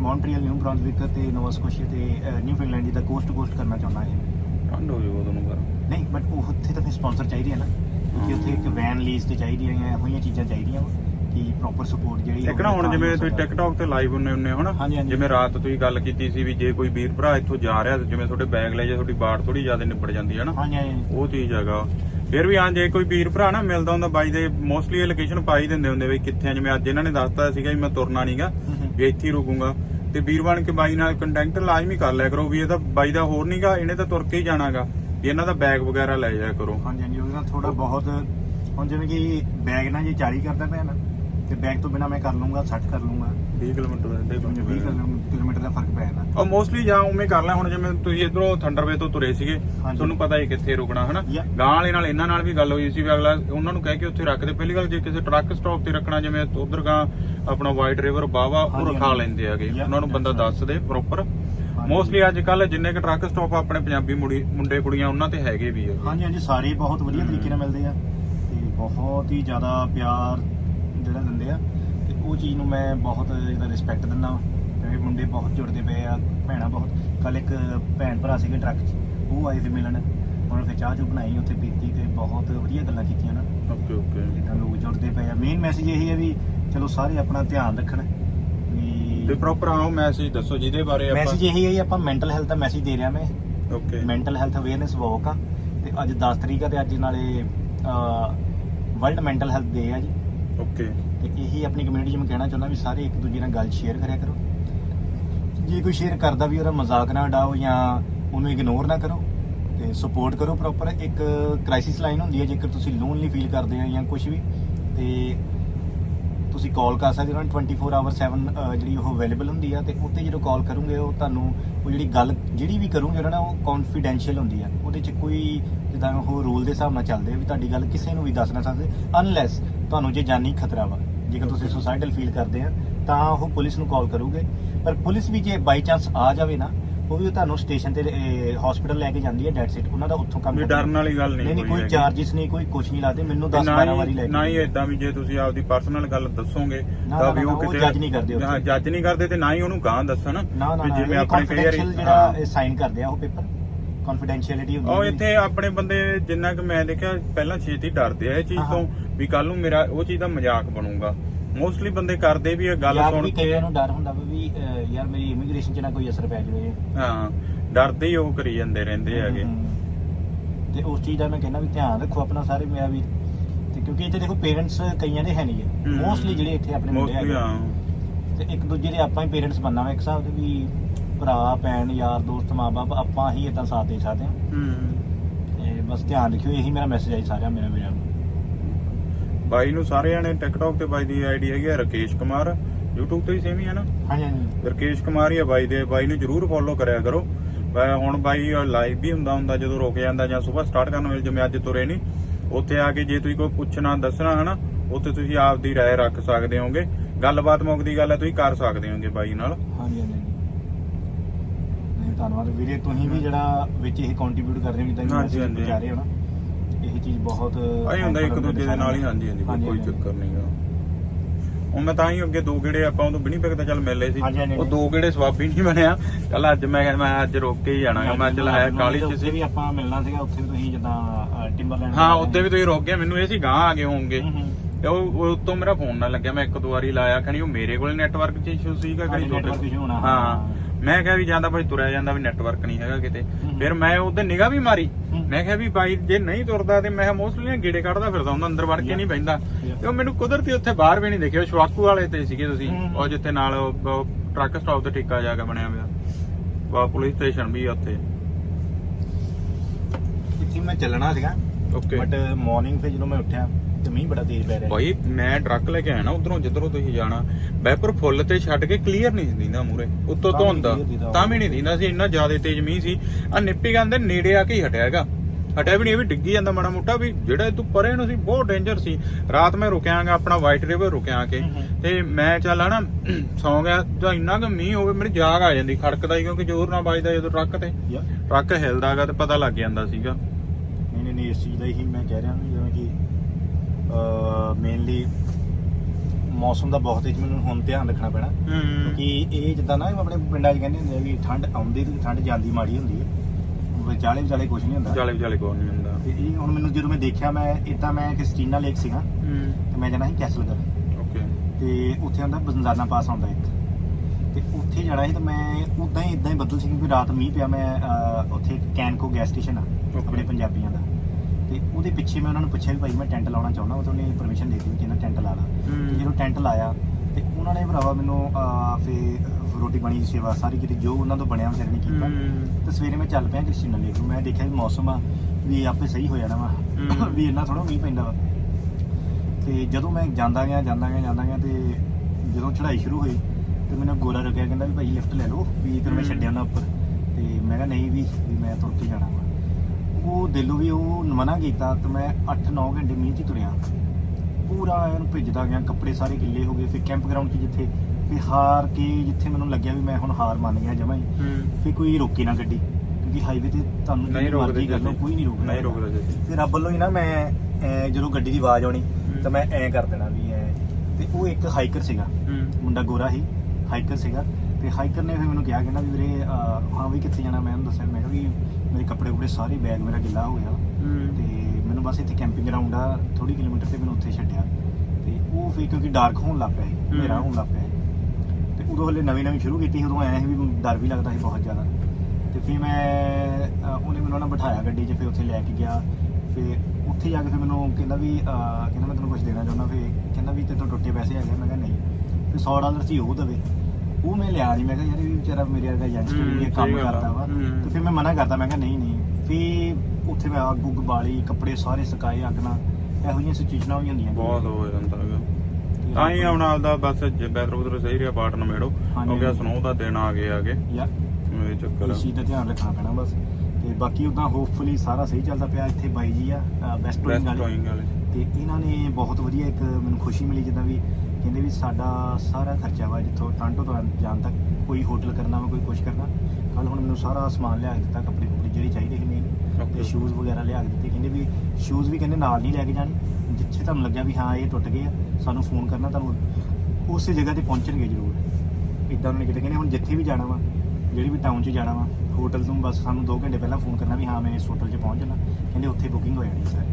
ਮੌਂਟਰੀਅਲ ਨਿਊ ਬ੍ਰਾਂਸਵਿਕ ਤੇ ਨੋਵਾ ਸਕੋਸ਼ੀਆ ਤੇ ਨਿਊਫੀਲੈਂਡ ਦੀ ਦਾ ਕੋਸਟ ਕੋਸਟ ਕਰਨਾ ਚਾਹੁੰਦਾ ਹਾਂ ਠੰਡ ਹੋ ਜਾਊ ਉਦੋਂ ਨੂੰ ਨਹੀਂ ਬਟ ਉਹ ਉੱਥੇ ਤਾਂ ਫਿਰ ਸਪਾਂਸਰ ਚਾਹੀਦੀ ਹੈ ਨਾ। ਕਿਉਂਕਿ ਉੱਥੇ ਇੱਕ ਵੈਨ ਲੀਜ਼ ਤੇ ਚਾਹੀਦੀ ਹੈ ਇਹੋ ਜਿਹੀਆਂ ਚੀਜ਼ਾਂ ਚਾਹੀਦੀਆਂ ਵਾ। ਕਿ ਪ੍ਰੋਪਰ ਸਪੋਰਟ ਜਿਹੜੀ ਇੱਕ ਨਾ ਹੋਵੇ ਹੁਣ ਤਾਂ ਜਿਵੇਂ ਹੋ ਤੁਸੀਂ ਸਕਦਾ। ਟਿਕਟੌਕ ਤੇ ਲਾਈਵ ਹੁੰਨੇ ਹੁੰਨੇ ਹੋ ਨਾ ਹਾਂਜੀ। ਜਿਵੇਂ ਰਾਤ ਤੁਸੀਂ ਗੱਲ ਕੀਤੀ ਸੀ ਵੀ ਜੇ ਕੋਈ ਵੀਰ ਭਰਾ ਇੱਥੋਂ ਜਾ ਰਿਹਾ ਤੇ ਜਿਵੇਂ ਤੁਹਾਡੇ ਬੈਗ ਲੈ ਜਾ ਤੁਹਾਡੀ ਬਾੜ ਥੋੜੀ ਜ਼ਿਆਦਾ ਨਿਬੜ ਜਾਂਦੀ ਹੈ ਨਾ ਹਾਂਜੀ ਹਾਂਜੀ ਉਹ ਚੀਜ਼ ਹੈਗਾ ਫਿਰ ਵੀ ਹਾਂ ਜੇ ਕੋਈ ਵੀਰ ਭਰਾ ਨਾ ਮਿਲਦਾ ਹੁੰਦਾ ਬਾਈ ਦੇ ਮੋਸਟਲੀ ਇਹ ਲੋਕੇਸ਼ਨ ਪਾ ਹੀ ਦਿੰਦੇ ਹੁੰਦੇ ਵੀ ਕਿੱਥੇ ਆ ਜਿਵੇਂ ਅੱਜ ਇਹਨਾਂ ਨੇ ਦੱਸਤਾ ਸੀਗਾ ਵੀ ਮੈਂ ਤੁਰਨਾ ਨਹੀਂਗਾ। ਵੀ ਇੱਥੇ ਹੀ ਰੁਕੂੰਗਾ ਤੇ ਵੀਰ ਬਣ ਕੇ ਬਾਈ ਨਾਲ ਕੰਟੈਕਟ ਲਾਜ਼ਮੀ ਕਰ ਲਿਆ ਕਰੋ ਵੀ ਇਹ ਤਾਂ ਬਾਈ ਦਾ ਹੋਰ ਨਹੀਂਗਾ ਇਹਨੇ ਤਾਂ ਤੁਰ ਕੇ ਹੀ ਜਾਣਾਗਾ ਵੀ ਇਹਨਾਂ ਦਾ ਬੈਗ ਵਗੈਰਾ ਲੈ ਜਾਇਆ ਕਰੋ ਹਾਂਜੀ ਹਾਂਜੀ ਉਹਦੇ ਨਾਲ ਥੋੜਾ ਬਹੁਤ ਹੁਣ ਜਿਵੇਂ ਕਿ ਬੈਗ ਨਾਲ ਜੇ 40 ਕਰਦਾ ਪਿਆ ਨਾ ਤੇ ਬੈਗ ਤੋਂ ਬਿਨਾ ਮੈਂ ਕਰ ਲੂੰਗਾ 60 ਕਰ ਲੂੰਗਾ 20 ਕਿਲੋਮੀਟਰ ਦੇ 20 ਕਿਲੋਮੀਟਰ ਦਾ ਫ਼ਰਕ ਪੈ ਉਹ ਮੋਸਟਲੀ ਜਾਂ ਉਵੇਂ ਕਰ ਲੈ ਹੁਣ ਜਿਵੇਂ ਤੁਸੀਂ ਇਧਰੋਂ ਥੰਡਰਵੇ ਤੋਂ ਤੁਰੇ ਸੀਗੇ ਹਾਂਜੀ। ਤੁਹਾਨੂੰ ਪਤਾ ਹੀ ਕਿੱਥੇ ਰੁਕਣਾ ਹਨਾ Yeah. ਗਾਂ ਵਾਲੇ ਨਾਲ ਇਹਨਾਂ ਨਾਲ ਵੀ ਗੱਲ ਹੋਈ ਸੀ ਵੀ ਅਗਲਾ ਉਹਨਾਂ ਨੂੰ ਕਹਿ ਕੇ ਉੱਥੇ ਰੱਖ ਦੇ ਪਹਿਲੀ ਗੱਲ ਜੇ ਕਿਸੇ ਟਰੱਕ ਸਟਾਪ ਤੇ ਰੱਖਣਾ ਜਿਵੇਂ ਉਧਰ ਗਾਂ ਆਪਣਾ ਵਾਈਟ ਰਿਵਰ ਬਾਵਾ ਉਹ ਹਾਂਜੀ, ਰਖਾ ਹਾਂਜੀ। ਲੈਂਦੇ ਹੈਗੇ Yeah, ਉਹਨਾਂ ਨੂੰ ਬੰਦਾ ਦੱਸ ਦੇ ਪ੍ਰੋਪਰ। ਮੋਸਟਲੀ ਅੱਜ ਕੱਲ ਜਿੰਨੇ ਕ ਟਰੱਕ ਸਟਾਪ ਆਪਣੇ ਪੰਜਾਬੀ ਮੁੜੀ- ਮੁੰਡੇ ਕੁੜੀਆਂ ਉਹਨਾਂ ਤੇ ਹੈਗੇ ਵੀ ਆ ਹਾਂਜੀ ਹਾਂਜੀ ਸਾਰੇ ਬਹੁਤ ਵਧੀਆ। ਤਰੀਕੇ ਨਾਲ ਮਿਲਦੇ ਆ ਤੇ ਬਹੁਤ ਹੀ ਜ਼ਿਆਦਾ ਪਿਆਰ ਜਿਹੜਾ ਦਿੰਦੇ ਆ ਤੇ ਉਹ ਚੀਜ਼ ਨੂੰ ਮੈਂ ਬਹੁਤ ਇਹਦਾ ਰਿਸਪੈਕਟ ਦਿੰਦਾ। ਕਿਉਂਕਿ ਮੁੰਡੇ ਬਹੁਤ ਜੁੜਦੇ ਪਏ ਆ ਭੈਣਾਂ ਬਹੁਤ। ਕੱਲ ਇੱਕ ਭੈਣ ਭਰਾ ਸੀਗੇ ਟਰੱਕ 'ਚ ਉਹ ਆਏ ਸੀ ਮਿਲਣ। ਉਹਨਾਂ ਫਿਰ ਚਾਹ ਚੂ ਬਣਾਈ ਉੱਥੇ ਪੀਤੀ ਤੇ ਬਹੁਤ ਵਧੀਆ ਗੱਲਾਂ ਕੀਤੀਆਂ ਨਾ। Okay okay. ਜਿੱਦਾਂ ਲੋਕ ਜੁੜਦੇ ਪਏ ਆ। ਮੇਨ ਮੈਸੇਜ ਇਹ ਹੈ ਵੀ ਚਲੋ ਸਾਰੇ ਆਪਣਾ ਧਿਆਨ ਰੱਖਣ ਤੇ ਵੀ ਪ੍ਰੋਪਰ ਆਓ ਮੈਸੇਜ ਦੱਸੋ ਜਿਹਦੇ ਬਾਰੇ ਆਪਾਂ ਮੈਸੇਜ ਇਹ ਹੈ ਜੀ ਆਪਾਂ ਮੈਂਟਲ ਹੈਲਥ ਦਾ ਮੈਸੇਜ ਦੇ ਰਿਹਾ ਮੈਂ। Okay. Mental health awareness walk ਆ। ਤੇ ਅੱਜ 10 ਤਰੀਕ ਆ ਤੇ ਅੱਜ ਨਾਲੇ ਵਰਲਡ ਮੈਂਟਲ ਹੈਲਥ ਡੇ ਆ ਜੀ। ਓਕੇ। ਤੇ ਇਹੀ ਆਪਣੀ ਕਮਿਊਨਿਟੀ 'ਚ ਮੈਂ ਕਹਿਣਾ ਚਾਹੁੰਦਾ ਵੀ ਸਾਰੇ ਇੱਕ ਦੂਜੇ ਨਾਲ ਗੱਲ ਸ਼ੇਅਰ ਕਰਿਆ ਕਰੋ। ਜੇ ਕੋਈ ਸ਼ੇਅਰ ਕਰਦਾ ਵੀ ਉਹਦਾ ਮਜ਼ਾਕ ਨਾ ਉਡਾਓ ਜਾਂ ਉਹਨੂੰ ਇਗਨੋਰ ਨਾ ਕਰੋ, ਤੇ ਸਪੋਰਟ ਕਰੋ ਪ੍ਰੋਪਰ ਇੱਕ ਕ੍ਰਾਈਸਿਸ ਲਾਈਨ ਹੁੰਦੀ ਹੈ ਜੇਕਰ ਤੁਸੀਂ ਲੋਨਲੀ ਫੀਲ ਕਰਦੇ ਆ ਜਾਂ ਕੁਝ ਵੀ, ਤੇ ਤੁਸੀਂ ਕਾਲ ਕਰ ਸਕਦੇ ਹੋ 24 ਆਵਰ 7 ਜਿਹੜੀ ਉਹ ਅਵੇਲੇਬਲ ਹੁੰਦੀ ਆ, ਤੇ ਉੱਤੇ ਜਦੋਂ ਕਾਲ ਕਰੋਗੇ ਉਹ ਤੁਹਾਨੂੰ ਉਹ ਜਿਹੜੀ ਗੱਲ, ਜਿਹੜੀ ਵੀ ਕਰੋਗੇ ਨਾ, ਉਹ ਕੌਨਫੀਡੈਂਸ਼ੀਅਲ ਹੁੰਦੀ ਆ। ਉਹਦੇ 'ਚ ਕੋਈ ਜਿੱਦਾਂ ਉਹ ਰੂਲ ਦੇ ਹਿਸਾਬ ਨਾਲ ਚੱਲਦੇ ਆ ਵੀ ਤੁਹਾਡੀ ਗੱਲ ਕਿਸੇ ਨੂੰ ਵੀ ਦੱਸ ਨਾ ਸਕਦੇ ਅਨਲੈਸ ਤੁਹਾਨੂੰ ਜੇ ਜਾਨੀ ਖਤਰਾ ਵਾ ਜੇਕਰ ਤੁਸੀਂ ਸੁਸਾਈਡਲ ਫੀਲ ਕਰਦੇ ਆ ਤਾਂ ਉਹ ਪੁਲਿਸ ਨੂੰ ਕਾਲ ਕਰੋਗੇ ਪਰ ਪੁਲਿਸ ਵੀ ਜੇ ਬਾਈ ਚਾਂਸ ਆ ਜਾਵੇ ਨਾ ਉਹ ਵੀ ਤੁਹਾਨੂੰ ਸਟੇਸ਼ਨ ਤੇ ਹਸਪੀਟਲ ਲੈ ਕੇ ਜਾਂਦੀ ਹੈ ਡੈਟ ਸੀਟ ਉਹਨਾਂ ਦਾ ਉੱਥੋਂ ਕੰਮ ਵੀ। ਡਰਨ ਵਾਲੀ ਗੱਲ ਨਹੀਂ ਨਹੀਂ ਕੋਈ। ਚਾਰजेस ਨਹੀਂ ਕੋਈ ਕੁਝ ਨਹੀਂ ਲਾਦੇ ਮੈਨੂੰ ਤੇ 10 ਨਾ 12 ਵਾਰੀ ਲੈ ਕੇ ਨਾ ਹੀ ਇਦਾਂ ਵੀ ਜੇ ਤੁਸੀਂ ਆਪਦੀ ਪਰਸਨਲ ਗੱਲ ਦੱਸੋਗੇ ਤਾਂ ਵੀ ਉਹ ਉਹ ਕਿਤੇ judge ਨਹੀਂ ਕਰਦੇ ਉੱਥੇ। ਹਾਂ ਜੱਜ ਨਹੀਂ ਕਰਦੇ ਤੇ ਨਾ ਹੀ ਉਹਨੂੰ ਗਾਂ ਦੱਸਣ ਵੀ ਜਿਵੇਂ ਆਪਣੇ ਕਈ ਵਾਰੀ। ਜਿਹੜਾ ਸਾਈਨ ਕਰਦੇ ਆ ਉਹ ਪੇਪਰ ਕੌਨਫੀਡੈਂਸ਼ੀਅਲਿਟੀ ਹੁੰਦੀ ਉਹ ਹੈ ਇੱਥੇ ਆਪਣੇ ਬੰਦੇ ਜਿੰਨਾ ਕਿ ਮੈਂ ਦੇਖਿਆ ਪਹਿਲਾਂ ਛੇਤੀ ਡਰਦੇ ਆ ਇਹ ਚੀਜ਼ ਤੋਂ ਵੀ ਕੱਲ ਨੂੰ ਮੇਰਾ ਉਹ ਚੀਜ਼ ਦਾ ਮਜ਼ਾਕ ਬਣੂਗਾ। ਮੋਸਟਲੀ ਬੰਦੇ ਕਰਦੇ ਵੀ ਇਹ ਗੱਲ ਸੁਣ ਕੇ। ਕਈਆਂ ਨੂੰ ਡਰ ਹੁੰਦਾ ਵਾ ਯਾਰ ਮੇਰੀ ਇਮੀਗ੍ਰੇਸ਼ਨ 'ਚ ਨਾ ਕੋਈ ਅਸਰ ਪੈ ਜਾਵੇ। ਹਾਂ ਡਰਦੇ ਹੀ ਉਹ ਕਰੀ ਜਾਂਦੇ ਰਹਿੰਦੇ ਹੈਗੇ। ਤੇ ਉਸ ਚੀਜ਼ ਦਾ ਮੈਂ ਕਹਿੰਦਾ ਵੀ ਧਿਆਨ ਰੱਖੋ ਆਪਣਾ ਸਾਰੇ ਮੇਰਾ ਵੀ। ਤੇ ਕਿਉਂਕਿ ਇੱਥੇ ਦੇਖੋ ਪੇਰੈਂਟਸ ਕਈਆਂ ਦੇ ਹੈ ਨਹੀਂ। ਮੋਸਟਲੀ ਜਿਹੜੇ ਇੱਥੇ ਆਪਣੇ ਮੁੰਡੇ ਹੈਗੇ। ਹਾਂ। ਤੇ ਇੱਕ ਦੂਜੇ ਦੇ ਆਪਾਂ ਹੀ ਪੇਰੈਂਟਸ ਬੰਨਾ ਵਾ ਇੱਕ ਹਿਸਾਬ ਦੇ ਵੀ ਭਰਾ ਭੈਣ ਯਾਰ ਦੋਸਤ ਮਾਪੇ ਆਪਾਂ ਹੀ ਇਦਾਂ ਸਾਥ ਦੇ ਸਕਦੇ ਹਾਂ। ਹੂੰ। ਤੇ ਬਸ ਧਿਆਨ ਰੱਖਿਓ ਇਹੀ ਮੇਰਾ ਮੈਸੇਜ ਹੈ ਸਾਰਿਆਂ ਮੇਰਾ ਵੀਰਾਂ ਨੂੰ ਬਾਈ ਨੂੰ ਸਾਰਿਆਂ ਨੇ ਟਿਕਟੌਕ ਤੇ ਬਾਈ ਦੀ ਆਈਡੀ ਹੈਗੀ ਆ ਰਕੇਸ਼ ਕੁਮਾਰ YouTube ਤੇ ਵੀ ਸੇਮ ਹੀ ਹੈ ਨਾ ਹਾਂਜੀ ਹਾਂਜੀ ਰਕੇਸ਼ ਕੁਮਾਰ ਹੀ ਆ ਬਾਈ ਦੇ ਬਾਈ ਨੂੰ ਜਰੂਰ ਫੋਲੋ ਕਰਿਆ ਕਰੋ ਵੈ- ਹੁਣ ਬਾਈ ਲਾਈਵ ਵੀ ਹੁੰਦਾ ਹੁੰਦਾ ਜਦੋਂ ਰੁਕ ਜਾਂਦਾ ਜਾਂ ਸਵੇਰ ਸਟਾਰਟ ਕਰਨ ਵੇਲੇ ਜਿਵੇਂ ਅੱਜ ਤੁਰੇ ਨਹੀਂ ਉੱਥੇ ਆ ਕੇ ਜੇ ਤੁਸੀਂ ਕੋਈ ਪੁੱਛਣਾ ਦੱਸਣਾ ਹਨਾ ਉੱਥੇ ਤੁਸੀਂ ਆਪ ਦੀ رائے ਰੱਖ ਸਕਦੇ ਹੋਗੇ ਗੱਲਬਾਤ ਮੁੱਕਦੀ ਗੱਲ ਹੈ ਤੁਸੀਂ ਕਰ ਸਕਦੇ ਹੋਗੇ ਬਾਈ ਨਾਲ ਹਾਂਜੀ ਹਾਂਜੀ ਨਹੀਂ ਧੰਨਵਾਦ ਵੀਰੇ ਤੁਸੀਂ ਵੀ ਜਿਹੜਾ ਵਿੱਚ ਇਹ ਕੰਟਰੀਬਿਊਟ ਕਰ ਰਹੇ ਹੋ ਜਿੱਦਾਂ ਕਿ ਹਾਂਜੀ, ਮੈਸੇਜ ਹਾਂਜੀ। ਪਹੁੰਚਾ ਰਹੇ ਹੋ ਨਾ ਇਹ ਚੀਜ਼ ਬਹੁਤ ਆਈ ਹੁੰਦਾ ਇੱਕ ਦੂਜੇ ਦੇ ਨਾਲ ਹੀ ਹਾਂਜੀ ਹਾਂਜੀ ਕੋਈ। ਚੱਕਰ ਨਹੀਂਗਾ ਉਹ ਮੈਂ ਤਾਂ ਹੀ ਅੱਗੇ ਦੋ ਗੇੜੇ ਆਪਾਂ ਉਦੋਂ ਬਿਨੀ ਪਿਕ ਤਾਂ ਚੱਲ ਮਿਲੇ ਸੀ। ਉਹ ਦੋ ਗੇੜੇ ਸਵਾਬੀ ਨਹੀਂ ਬਣਿਆ। ਕੱਲ ਅੱਜ ਮੈਂ ਮੈਂ ਅੱਜ ਰੁਕ ਕੇ ਹੀ ਜਾਣਾ ਗਾ। ਮੈਂ ਚੱਲ ਹੈ ਕਾਲੀ ਚ ਉੱਥੇ ਸੀ। ਵੀ ਆਪਾਂ ਮਿਲਣਾ ਸੀਗਾ ਉੱਥੇ ਵੀ ਤੁਸੀਂ ਜਿੱਦਾਂ ਟਿੰਬਰਲੈਂਡ ਹਾਂ ਉੱਤੇ ਵੀ ਤੁਸੀਂ ਰੁਕ ਗਏ। ਮੈਨੂੰ ਇਹ ਸੀ ਗਾਂ ਆ ਗਏ ਹੋਵੋਗੇ। ਤੇ ਉਹ ਉਹ ਤੋਂ ਮੇਰਾ ਫੋਨ ਨਾ ਲੱਗਿਆ। ਮੈਂ ਇੱਕ ਦੋ ਵਾਰੀ ਲਾਇਆ। ਖਣੀ ਉਹ ਮੇਰੇ ਕੋਲ ਨੈਟਵਰਕ 'ਚ ਇਸ਼ੂ ਸੀਗਾ ਕਰੀ ਹਾਂ। ਹਾਂ। ਮੈਂ ਕਿਹਾ ਵੀ ਜਾਂਦਾ ਭਾਈ ਤੁਰਿਆ ਜਾਂਦਾ ਵੀ ਨੈਟਵਰਕ ਨਹੀਂ ਹੈਗਾ ਕਿਤੇ। ਫਿਰ ਮੈਂ ਉਹਦੇ ਨਿਗਾਹ ਵੀ ਮਾਰੀ। ਮੈਂ ਕਿਹਾ ਵੀ ਬਾਈ ਜੇ ਨਹੀਂ ਤੁਰਦਾ ਤੇ ਮੈਂ ਮੋਸਟਲੀ ਨਾ ਗੇੜੇ ਕੱਢਦਾ ਫਿਰਦਾ ਹੁੰਦਾ ਅੰਦਰ ਵੜ ਕੇ ਨਹੀਂ ਬੈਂਦਾ. ਤੇ ਉਹ ਮੈਨੂੰ ਕੁਦਰਤੀ ਉੱਥੇ ਬਾਹਰ ਵੀ ਨਹੀਂ ਦੇਖਿਆ। ਸ਼ਵਾਕੂ ਵਾਲੇ ਤੇ ਸੀਗੇ ਤੁਸੀਂ। ਉਹ ਜਿੱਥੇ ਨਾਲ ਟਰੱਕ ਸਟਾਪ ਤੇ ਟਿੱਕਾ ਜਾ ਕੇ ਬਣਿਆ ਹੋਇਆ। ਵਾ ਪੁਲਿਸ ਸਟੇਸ਼ਨ ਵੀ ਉੱਥੇ। ਇੱਥੇ ਮੈਂ ਚੱਲਣਾ ਸੀਗਾ। ਓਕੇ ਬਟ ਮਾਰਨਿੰਗ ਫੇ ਜਦੋਂ ਮੈਂ ਉੱਠਿਆ ਤੇ ਮੀਂਹ ਬੜਾ ਤੇਜ਼ ਪੈ ਰਿਹਾ ਭਾਈ ਮੈਂ ਟਰੱਕ ਲੈ ਕੇ ਆਇਆ ਨਾ ਉਧਰੋਂ ਜਿੱਧਰੋਂ ਤੁਸੀਂ ਜਾਣਾ ਵੈਪਰ ਫੁੱਲ ਤੇ ਛੱਡ ਕੇ ਕਲੀਅਰ ਨਹੀਂ ਦਿੰਦਾ ਮੂਰੇ ਉੱਤੋਂ ਧੁੰਦ ਤਾਂ ਵੀ ਨਹੀਂ ਦਿੰਦਾ ਸੀ ਇੰਨਾ ਜ਼ਿਆਦਾ ਤੇਜ਼ ਮੀਂਹ ਸੀ। ਆ ਨਿੱਪੀ ਕਹਿੰਦੇ ਨੇੜੇ ਆ ਕੇ ਹੀ ਹਟਿਆ ਹੈਗਾ। ਹਟਿਆ ਵੀ ਨਹੀਂ ਇਹ ਵੀ ਡਿੱਗੀ ਜਾਂਦਾ ਮਾੜਾ ਮੋਟਾ ਵੀ ਜਿਹੜਾ ਤੂੰ ਪਰੇ ਨੂੰ ਸੀ ਬਹੁਤ ਡੇਂਜਰ ਸੀ। ਰਾਤ ਮੈਂ ਰੁਕਿਆਗਾ ਆਪਣਾ ਵਾਈਟ ਰਿਵਰ ਰੁਕਿਆ ਕੇ। ਤੇ ਮੈਂ ਚੱਲ ਹਨਾ ਸੌਂ ਗਿਆ ਤਾਂ ਇੰਨਾ ਕੁ ਮੀਂਹ ਹੋਵੇ ਮੇਰੀ ਜਾਗ ਆ ਜਾਂਦੀ ਖੜਕਦਾ ਹੀ ਕਿਉਂਕਿ ਜ਼ੋਰ ਨਾਲ ਵੱਜਦਾ ਜਦੋਂ ਟਰੱਕ ਤੇ। ਟਰੱਕ ਹਿਲਦਾਗਾ ਤੇ ਪਤਾ ਲੱਗ ਜਾਂਦਾ ਸੀਗਾ। ਨਹੀਂ ਨਹੀਂ ਇਸ ਚੀਜ਼ ਦਾ ਹੀ ਮੈਂ ਕਹਿ ਰਿਹਾ ਜਿਵੇਂ ਕਿ ਮੇਨਲੀ ਮੌਸਮ ਦਾ ਬਹੁਤ ਹੀ ਮੈਨੂੰ ਹੁਣ ਧਿਆਨ ਰੱਖਣਾ ਪੈਣਾ। ਕਿਉਂਕਿ ਇਹ ਜਿੱਦਾਂ ਨਾ ਆਪਣੇ ਪਿੰਡਾਂ 'ਚ ਕਹਿੰਦੇ ਹੁੰਦੇ ਆ ਵੀ ਠੰਡ ਆਉਂਦੀ ਤੇ ਠੰਡ ਜਾਂਦੀ ਮਾੜੀ ਹੁੰਦੀ ਹੈ ਵਿਚਾਲੇ ਵਿਚਾਲੇ ਕੁਝ ਨਹੀਂ ਹੁੰਦਾ। ਜਾਲੇ ਜਾਲੇ ਕੋਈ ਨਹੀਂ ਹੁੰਦਾ। ਤੇ ਇਹ ਹੁਣ ਮੈਨੂੰ ਜਦੋਂ ਮੈਂ ਦੇਖਿਆ ਮੈਂ ਇਦਾਂ ਮੈਂ ਕ੍ਰਿਸਟੀਨਾ ਲੇਕ ਸੀਗਾ। ਤੇ ਮੈਂ ਜਾਣਾ ਸੀ ਕੈਸਲਗਰ ਓਕੇ। ਤੇ ਉੱਥੇ ਆਂਦਾ ਬੰਜ਼ਾਨਾ ਪਾਸ ਆਉਂਦਾ ਇੱਕ। ਤੇ ਉੱਥੇ ਜਾਣਾ ਸੀ ਤੇ ਮੈਂ ਉਦਾਂ ਹੀ ਇਦਾਂ ਹੀ ਬੱਦਲ ਸੀ ਕਿਉਂਕਿ ਰਾਤ ਮੀਂਹ ਪਿਆ ਮੈਂ ਉੱਥੇ ਕੈਨਕੋ ਗੈਸ ਸਟੇਸ਼ਨ ਆ. ਆਪਣੇ ਪੰਜਾਬੀਆਂ ਦਾ। ਤੇ ਉਹਦੇ ਪਿੱਛੇ ਮੈਂ ਉਹਨਾਂ ਨੂੰ ਪੁੱਛਿਆ ਵੀ ਭਾਈ ਮੈਂ ਟੈਂਟ ਲਾਉਣਾ ਚਾਹੁੰਦਾ ਉਹ ਤਾਂ ਉਹਨੇ ਪਰਮਿਸ਼ਨ ਦੇ ਦਿੱਤੀ ਕਿ ਇਹਨਾਂ ਟੈਂਟ ਲਾ ਲਾ। ਤੇ ਜਦੋਂ ਟੈਂਟ ਲਾਇਆ ਤੇ ਉਹਨਾਂ ਨੇ ਭਰਾਵਾ ਮੈਨੂੰ ਫੇ ਰੋਟੀ ਪਾਣੀ ਦੀ ਸੇਵਾ ਸਾਰੀ ਕੀਤੀ ਜੋ ਉਹਨਾਂ ਤੋਂ ਬਣਿਆ ਵਿਚਾਰੇ ਨੇ ਕੀਤਾ। ਤੇ ਸਵੇਰੇ ਮੈਂ ਚੱਲ ਪਿਆ ਕ੍ਰਿਸਚੀਅਨ ਲੇਕ ਨੂੰ ਮੈਂ ਦੇਖਿਆ ਵੀ ਮੌਸਮ ਆ ਵੀ ਆਪੇ ਸਹੀ ਹੋ ਜਾਣਾ ਵਾ। ਵੀ ਇੰਨਾ ਥੋੜਾ ਮੀਂਹ ਪੈਂਦਾ ਵਾ। ਤੇ ਜਦੋਂ ਮੈਂ ਜਾਂਦਾ ਗਿਆ ਜਾਂਦਾ ਗਿਆ ਜਾਂਦਾ ਗਿਆ ਤੇ ਜਦੋਂ ਚੜ੍ਹਾਈ ਸ਼ੁਰੂ ਹੋਈ ਤੇ ਮੈਨੂੰ ਗੋਰਾ ਰੁਕਿਆ ਕਹਿੰਦਾ ਵੀ ਭਾਈ ਲਿਫਟ ਲੈ ਲਓ ਵੀ ਫਿਰ ਮੈਂ। ਛੱਡਿਆ ਉਹਨਾਂ ਉੱਪਰ। ਤੇ ਮੈਂ ਕਿਹਾ ਨਹੀਂ ਵੀ ਵੀ ਮੈਂ ਤੁਰ ਕੇ ਜਾਣਾ ਵਾ। ਉਹ ਦਿਲੋਂ ਵੀ ਉਹ ਮਨਾ ਕੀਤਾ ਤੇ ਮੈਂ 8-9 ਘੰਟੇ ਮੀਂਹ 'ਚ ਤੁਰਿਆ। ਪੂਰਾ ਇਹਨੂੰ ਭਿੱਜਦਾ ਗਿਆ ਕੱਪੜੇ ਸਾਰੇ ਗਿੱਲੇ ਹੋ ਗਏ ਫਿਰ ਕੈਂਪ ਗਰਾਊਂਡ 'ਚ ਜਿੱਥੇ ਫਿਰ ਹਾਰ ਕੇ ਜਿੱਥੇ ਮੈਨੂੰ ਲੱਗਿਆ ਵੀ ਮੈਂ ਹੁਣ ਹਾਰ ਮੰਨ ਗਿਆ ਜਮਾਂ ਹੀ। ਫਿਰ ਕੋਈ ਰੋਕੇ ਨਾ ਗੱਡੀ ਕਿਉਂਕਿ ਹਾਈਵੇ ਤੇ ਤੁਹਾਨੂੰ ਨਹੀਂ ਰੋਕਦੇ ਜਲਦੀ। ਕੋਈ ਨਹੀਂ ਰੋਕਦਾ। ਨਹੀਂ ਰੋਕਦਾ ਜਲਦੀ। ਫਿਰ ਰੱਬ ਵੱਲੋਂ ਹੀ ਨਾ ਮੈਂ ਜਦੋਂ ਗੱਡੀ ਦੀ ਆਵਾਜ਼ ਆਉਣੀ। ਤਾਂ ਮੈਂ ਐਂ ਕਰ ਦੇਣਾ ਵੀ ਐਂ। ਤੇ ਉਹ ਇੱਕ ਹਾਈਕਰ ਸੀਗਾ ਮੁੰਡਾ ਗੋਰਾ ਸੀ ਹਾਈਕਰ ਸੀਗਾ। ਤੇ ਹਾਈਕਰ ਨੇ ਫਿਰ ਮੈਨੂੰ ਕਿਹਾ ਕਹਿੰਦਾ ਵੀ ਵੀਰੇ ਅਹ, ਹਾਂ ਵੀ ਕਿੱਥੇ ਜਾਣਾ ਮੈਂ ਉਹਨੂੰ ਦੱਸਿਆ ਮੈਂ ਕਿਹਾ ਵੀ ਮੇਰੇ ਕੱਪੜੇ ਕੁਪੜੇ ਸਾਰੇ ਬੈਗ ਮੇਰਾ ਗਿੱਲਾ ਹੋ ਗਿਆ। ਤੇ ਮੈਨੂੰ ਬਸ ਇੱਥੇ ਕੈਂਪਿੰਗ ਗਰਾਊਂਡ ਆ ਥੋੜੀ ਕਿਲੋਮੀਟਰ ਤੇ ਮੈਨੂੰ ਉੱਥੇ ਛੱਡਿਆ। ਤੇ ਉਹ ਫਿਰ ਕਿਉਂਕਿ ਡਾਰਕ ਹੋਣ ਲੱਗ ਪਿਆ ਸੀ ਹੂੰ। ਹਨੇਰਾ ਹੋਣ ਲੱਗ ਪਿਆ ਸੀ। ਤੇ ਉਦੋਂ ਹਲੇ ਨਵੀਂ ਨਵੀਂ ਸ਼ੁਰੂ ਕੀਤੀ ਸੀ, ਉਦੋਂ ਐਂ ਸੀ ਵੀ ਡਰ ਵੀ ਲੱਗਦਾ ਸੀ ਬਹੁਤ ਜ਼ਿਆਦਾ। ਤੇ ਫਿਰ ਮੈਂ ਅਹ, ਉਹਨੇ ਮੈਨੂੰ ਨਾ ਬਿਠਾਇਆ ਗੱਡੀ 'ਚ ਫਿਰ ਉੱਥੇ ਲੈ ਕੇ ਗਿਆ। ਫਿਰ ਉੱਥੇ ਜਾ ਕੇ ਫਿਰ ਮੈਨੂੰ ਕਹਿੰਦਾ ਵੀ ਅਹ, ਕਹਿੰਦਾ ਮੈਂ ਤੈਨੂੰ ਕੁਝ ਦੇਣਾ ਚਾਹੁੰਦਾ ਫਿਰ ਕਹਿੰਦਾ ਵੀ ਤੇਰੇ ਤੋਂ ਟੁੱਟੇ ਪੈਸੇ ਹੈਗੇ ਮੈਂ ਕਿਹਾ ਨਹੀਂ। ਫਿਰ 100 ਡਾਲਰ ਸੀ ਉਹ ਦੇਵੇ। ਉਹ ਮੈਂ ਲਿਆ ਨਹੀਂ ਮੈਂ ਕਿਹਾ ਯਾਰ ਇਹ ਵੀ ਵਿਚਾਰਾ ਮੇਰੇ ਵਰਗਾ ਯੰਗਸਟਰ ਵੀ ਇਹ ਕੰਮ। ਕਰਦਾ ਵਾ। ਤੇ ਫਿਰ ਮੈਂ ਮਨਾ ਕਰਤਾ ਮੈਂ ਕਿਹਾ ਨਹੀਂ ਨਹੀਂ। ਫਿਰ ਉੱਥੇ ਮੈਂ ਅੱਗ ਉੱਗ ਬਾਲੀ ਕੱਪੜੇ ਸਾਰੇ ਸੁਕਾਏ ਅੱਗ ਨਾਲ। ਇਹੋ ਜਿਹੀਆਂ ਸਿਚੁਏਸ਼ਨਾਂ ਵੀ ਹੁੰਦੀਆਂ ਬਹੁਤ ਹੋ ਜਾਂਦਾ ਹੈਗਾ। ਤੇ ਹੀ ਹੁਣ ਆਪਦਾ ਬਸ ਜੇ ਬੈਦਰ ਉਧਰ ਸਹੀ ਰਿਹਾ ਪਾਰਟ ਹਾਂਜੀ। ਹੋ ਗਿਆ ਸਨੋ ਦਾ ਦਿਨ ਆ ਗਏ ਆਗੇ ਯਾਰ ਇਹ ਚੱਕਰ। ਇਸ ਚੀਜ਼ ਦਾ ਧਿਆਨ ਰੱਖਣਾ ਪੈਣਾ ਬਸ। ਤੇ ਬਾਕੀ ਉਦਾਂ ਹੋਪਫੁਲੀ ਸਾਰਾ ਸਹੀ ਚੱਲਦਾ ਪਿਆ ਇੱਥੇ ਬਾਈ ਜੀ ਆ ਬੈਸਟ ਟੋਇੰਗ ਵਾਲੇ। ਵਾਲੇ। ਤੇ ਇਹਨਾਂ ਨੇ ਬਹੁਤ ਵਧੀਆ ਇੱਕ ਮੈਨੂੰ ਖੁਸ਼ੀ ਮਿਲੀ ਜਿੱਦਾਂ ਵੀ ਕਹਿੰਦੇ ਵੀ ਸਾਡਾ ਸਾਰਾ ਖਰਚਾ ਵਾ ਜਿੱਥੋਂ ਟਾਂਟੋ ਤੋਂ ਜਾਣ ਤੱਕ ਕੋਈ ਹੋਟਲ ਕਰਨਾ ਵਾ ਕੋਈ ਕੁਝ ਕਰਨਾ। ਕੱਲ ਹੁਣ ਮੈਨੂੰ ਸਾਰਾ ਸਮਾਨ ਲਿਆ ਕੇ ਦਿੱਤਾ ਕੱਪੜੇ ਕੁਪੜੇ ਜਿਹੜੇ ਚਾਹੀਦੇ ਸੀ ਮੇਨ। ਤੇ. ਸ਼ੂਜ਼ ਵਗੈਰਾ ਲਿਆ ਕੇ ਦਿੱਤੇ। ਕਹਿੰਦੇ ਵੀ ਸ਼ੂਜ਼ ਵੀ ਕਹਿੰਦੇ ਨਾਲ ਨਹੀਂ ਲੈ ਕੇ ਜਾਣੇ। ਜਿੱਥੇ ਤੁਹਾਨੂੰ ਲੱਗਿਆ ਵੀ ਹਾਂ ਇਹ ਟੁੱਟ ਗਏ ਆ ਸਾਨੂੰ ਫੋਨ ਕਰਨਾ ਤੁਹਾਨੂੰ। ਉਸੇ ਜਗ੍ਹਾ ਤੇ ਪਹੁੰਚਣਗੇ ਜ਼ਰੂਰ। ਇਦਾਂ ਉਹਨੇ ਕਿਤੇ ਕਹਿੰਦੇ ਹੁਣ ਜਿੱਥੇ ਵੀ ਜਾਣਾ ਵਾ ਜਿਹੜੀ ਵੀ ਟਾਊਨ 'ਚ ਜਾਣਾ ਵਾ ਹੋਟਲ ਤੋਂ ਬਸ ਸਾਨੂੰ 2 ਘੰਟੇ ਪਹਿਲਾਂ ਫੋਨ ਕਰਨਾ ਵੀ ਹਾਂ ਮੈਂ ਇਸ ਹੋਟਲ 'ਚ ਪਹੁੰਚ ਜਾਣਾ। ਕਹਿੰਦੇ ਉੱਥੇ ਬੁਕਿੰਗ ਹੋ ਜਾਣੀ ਸਾਰੇ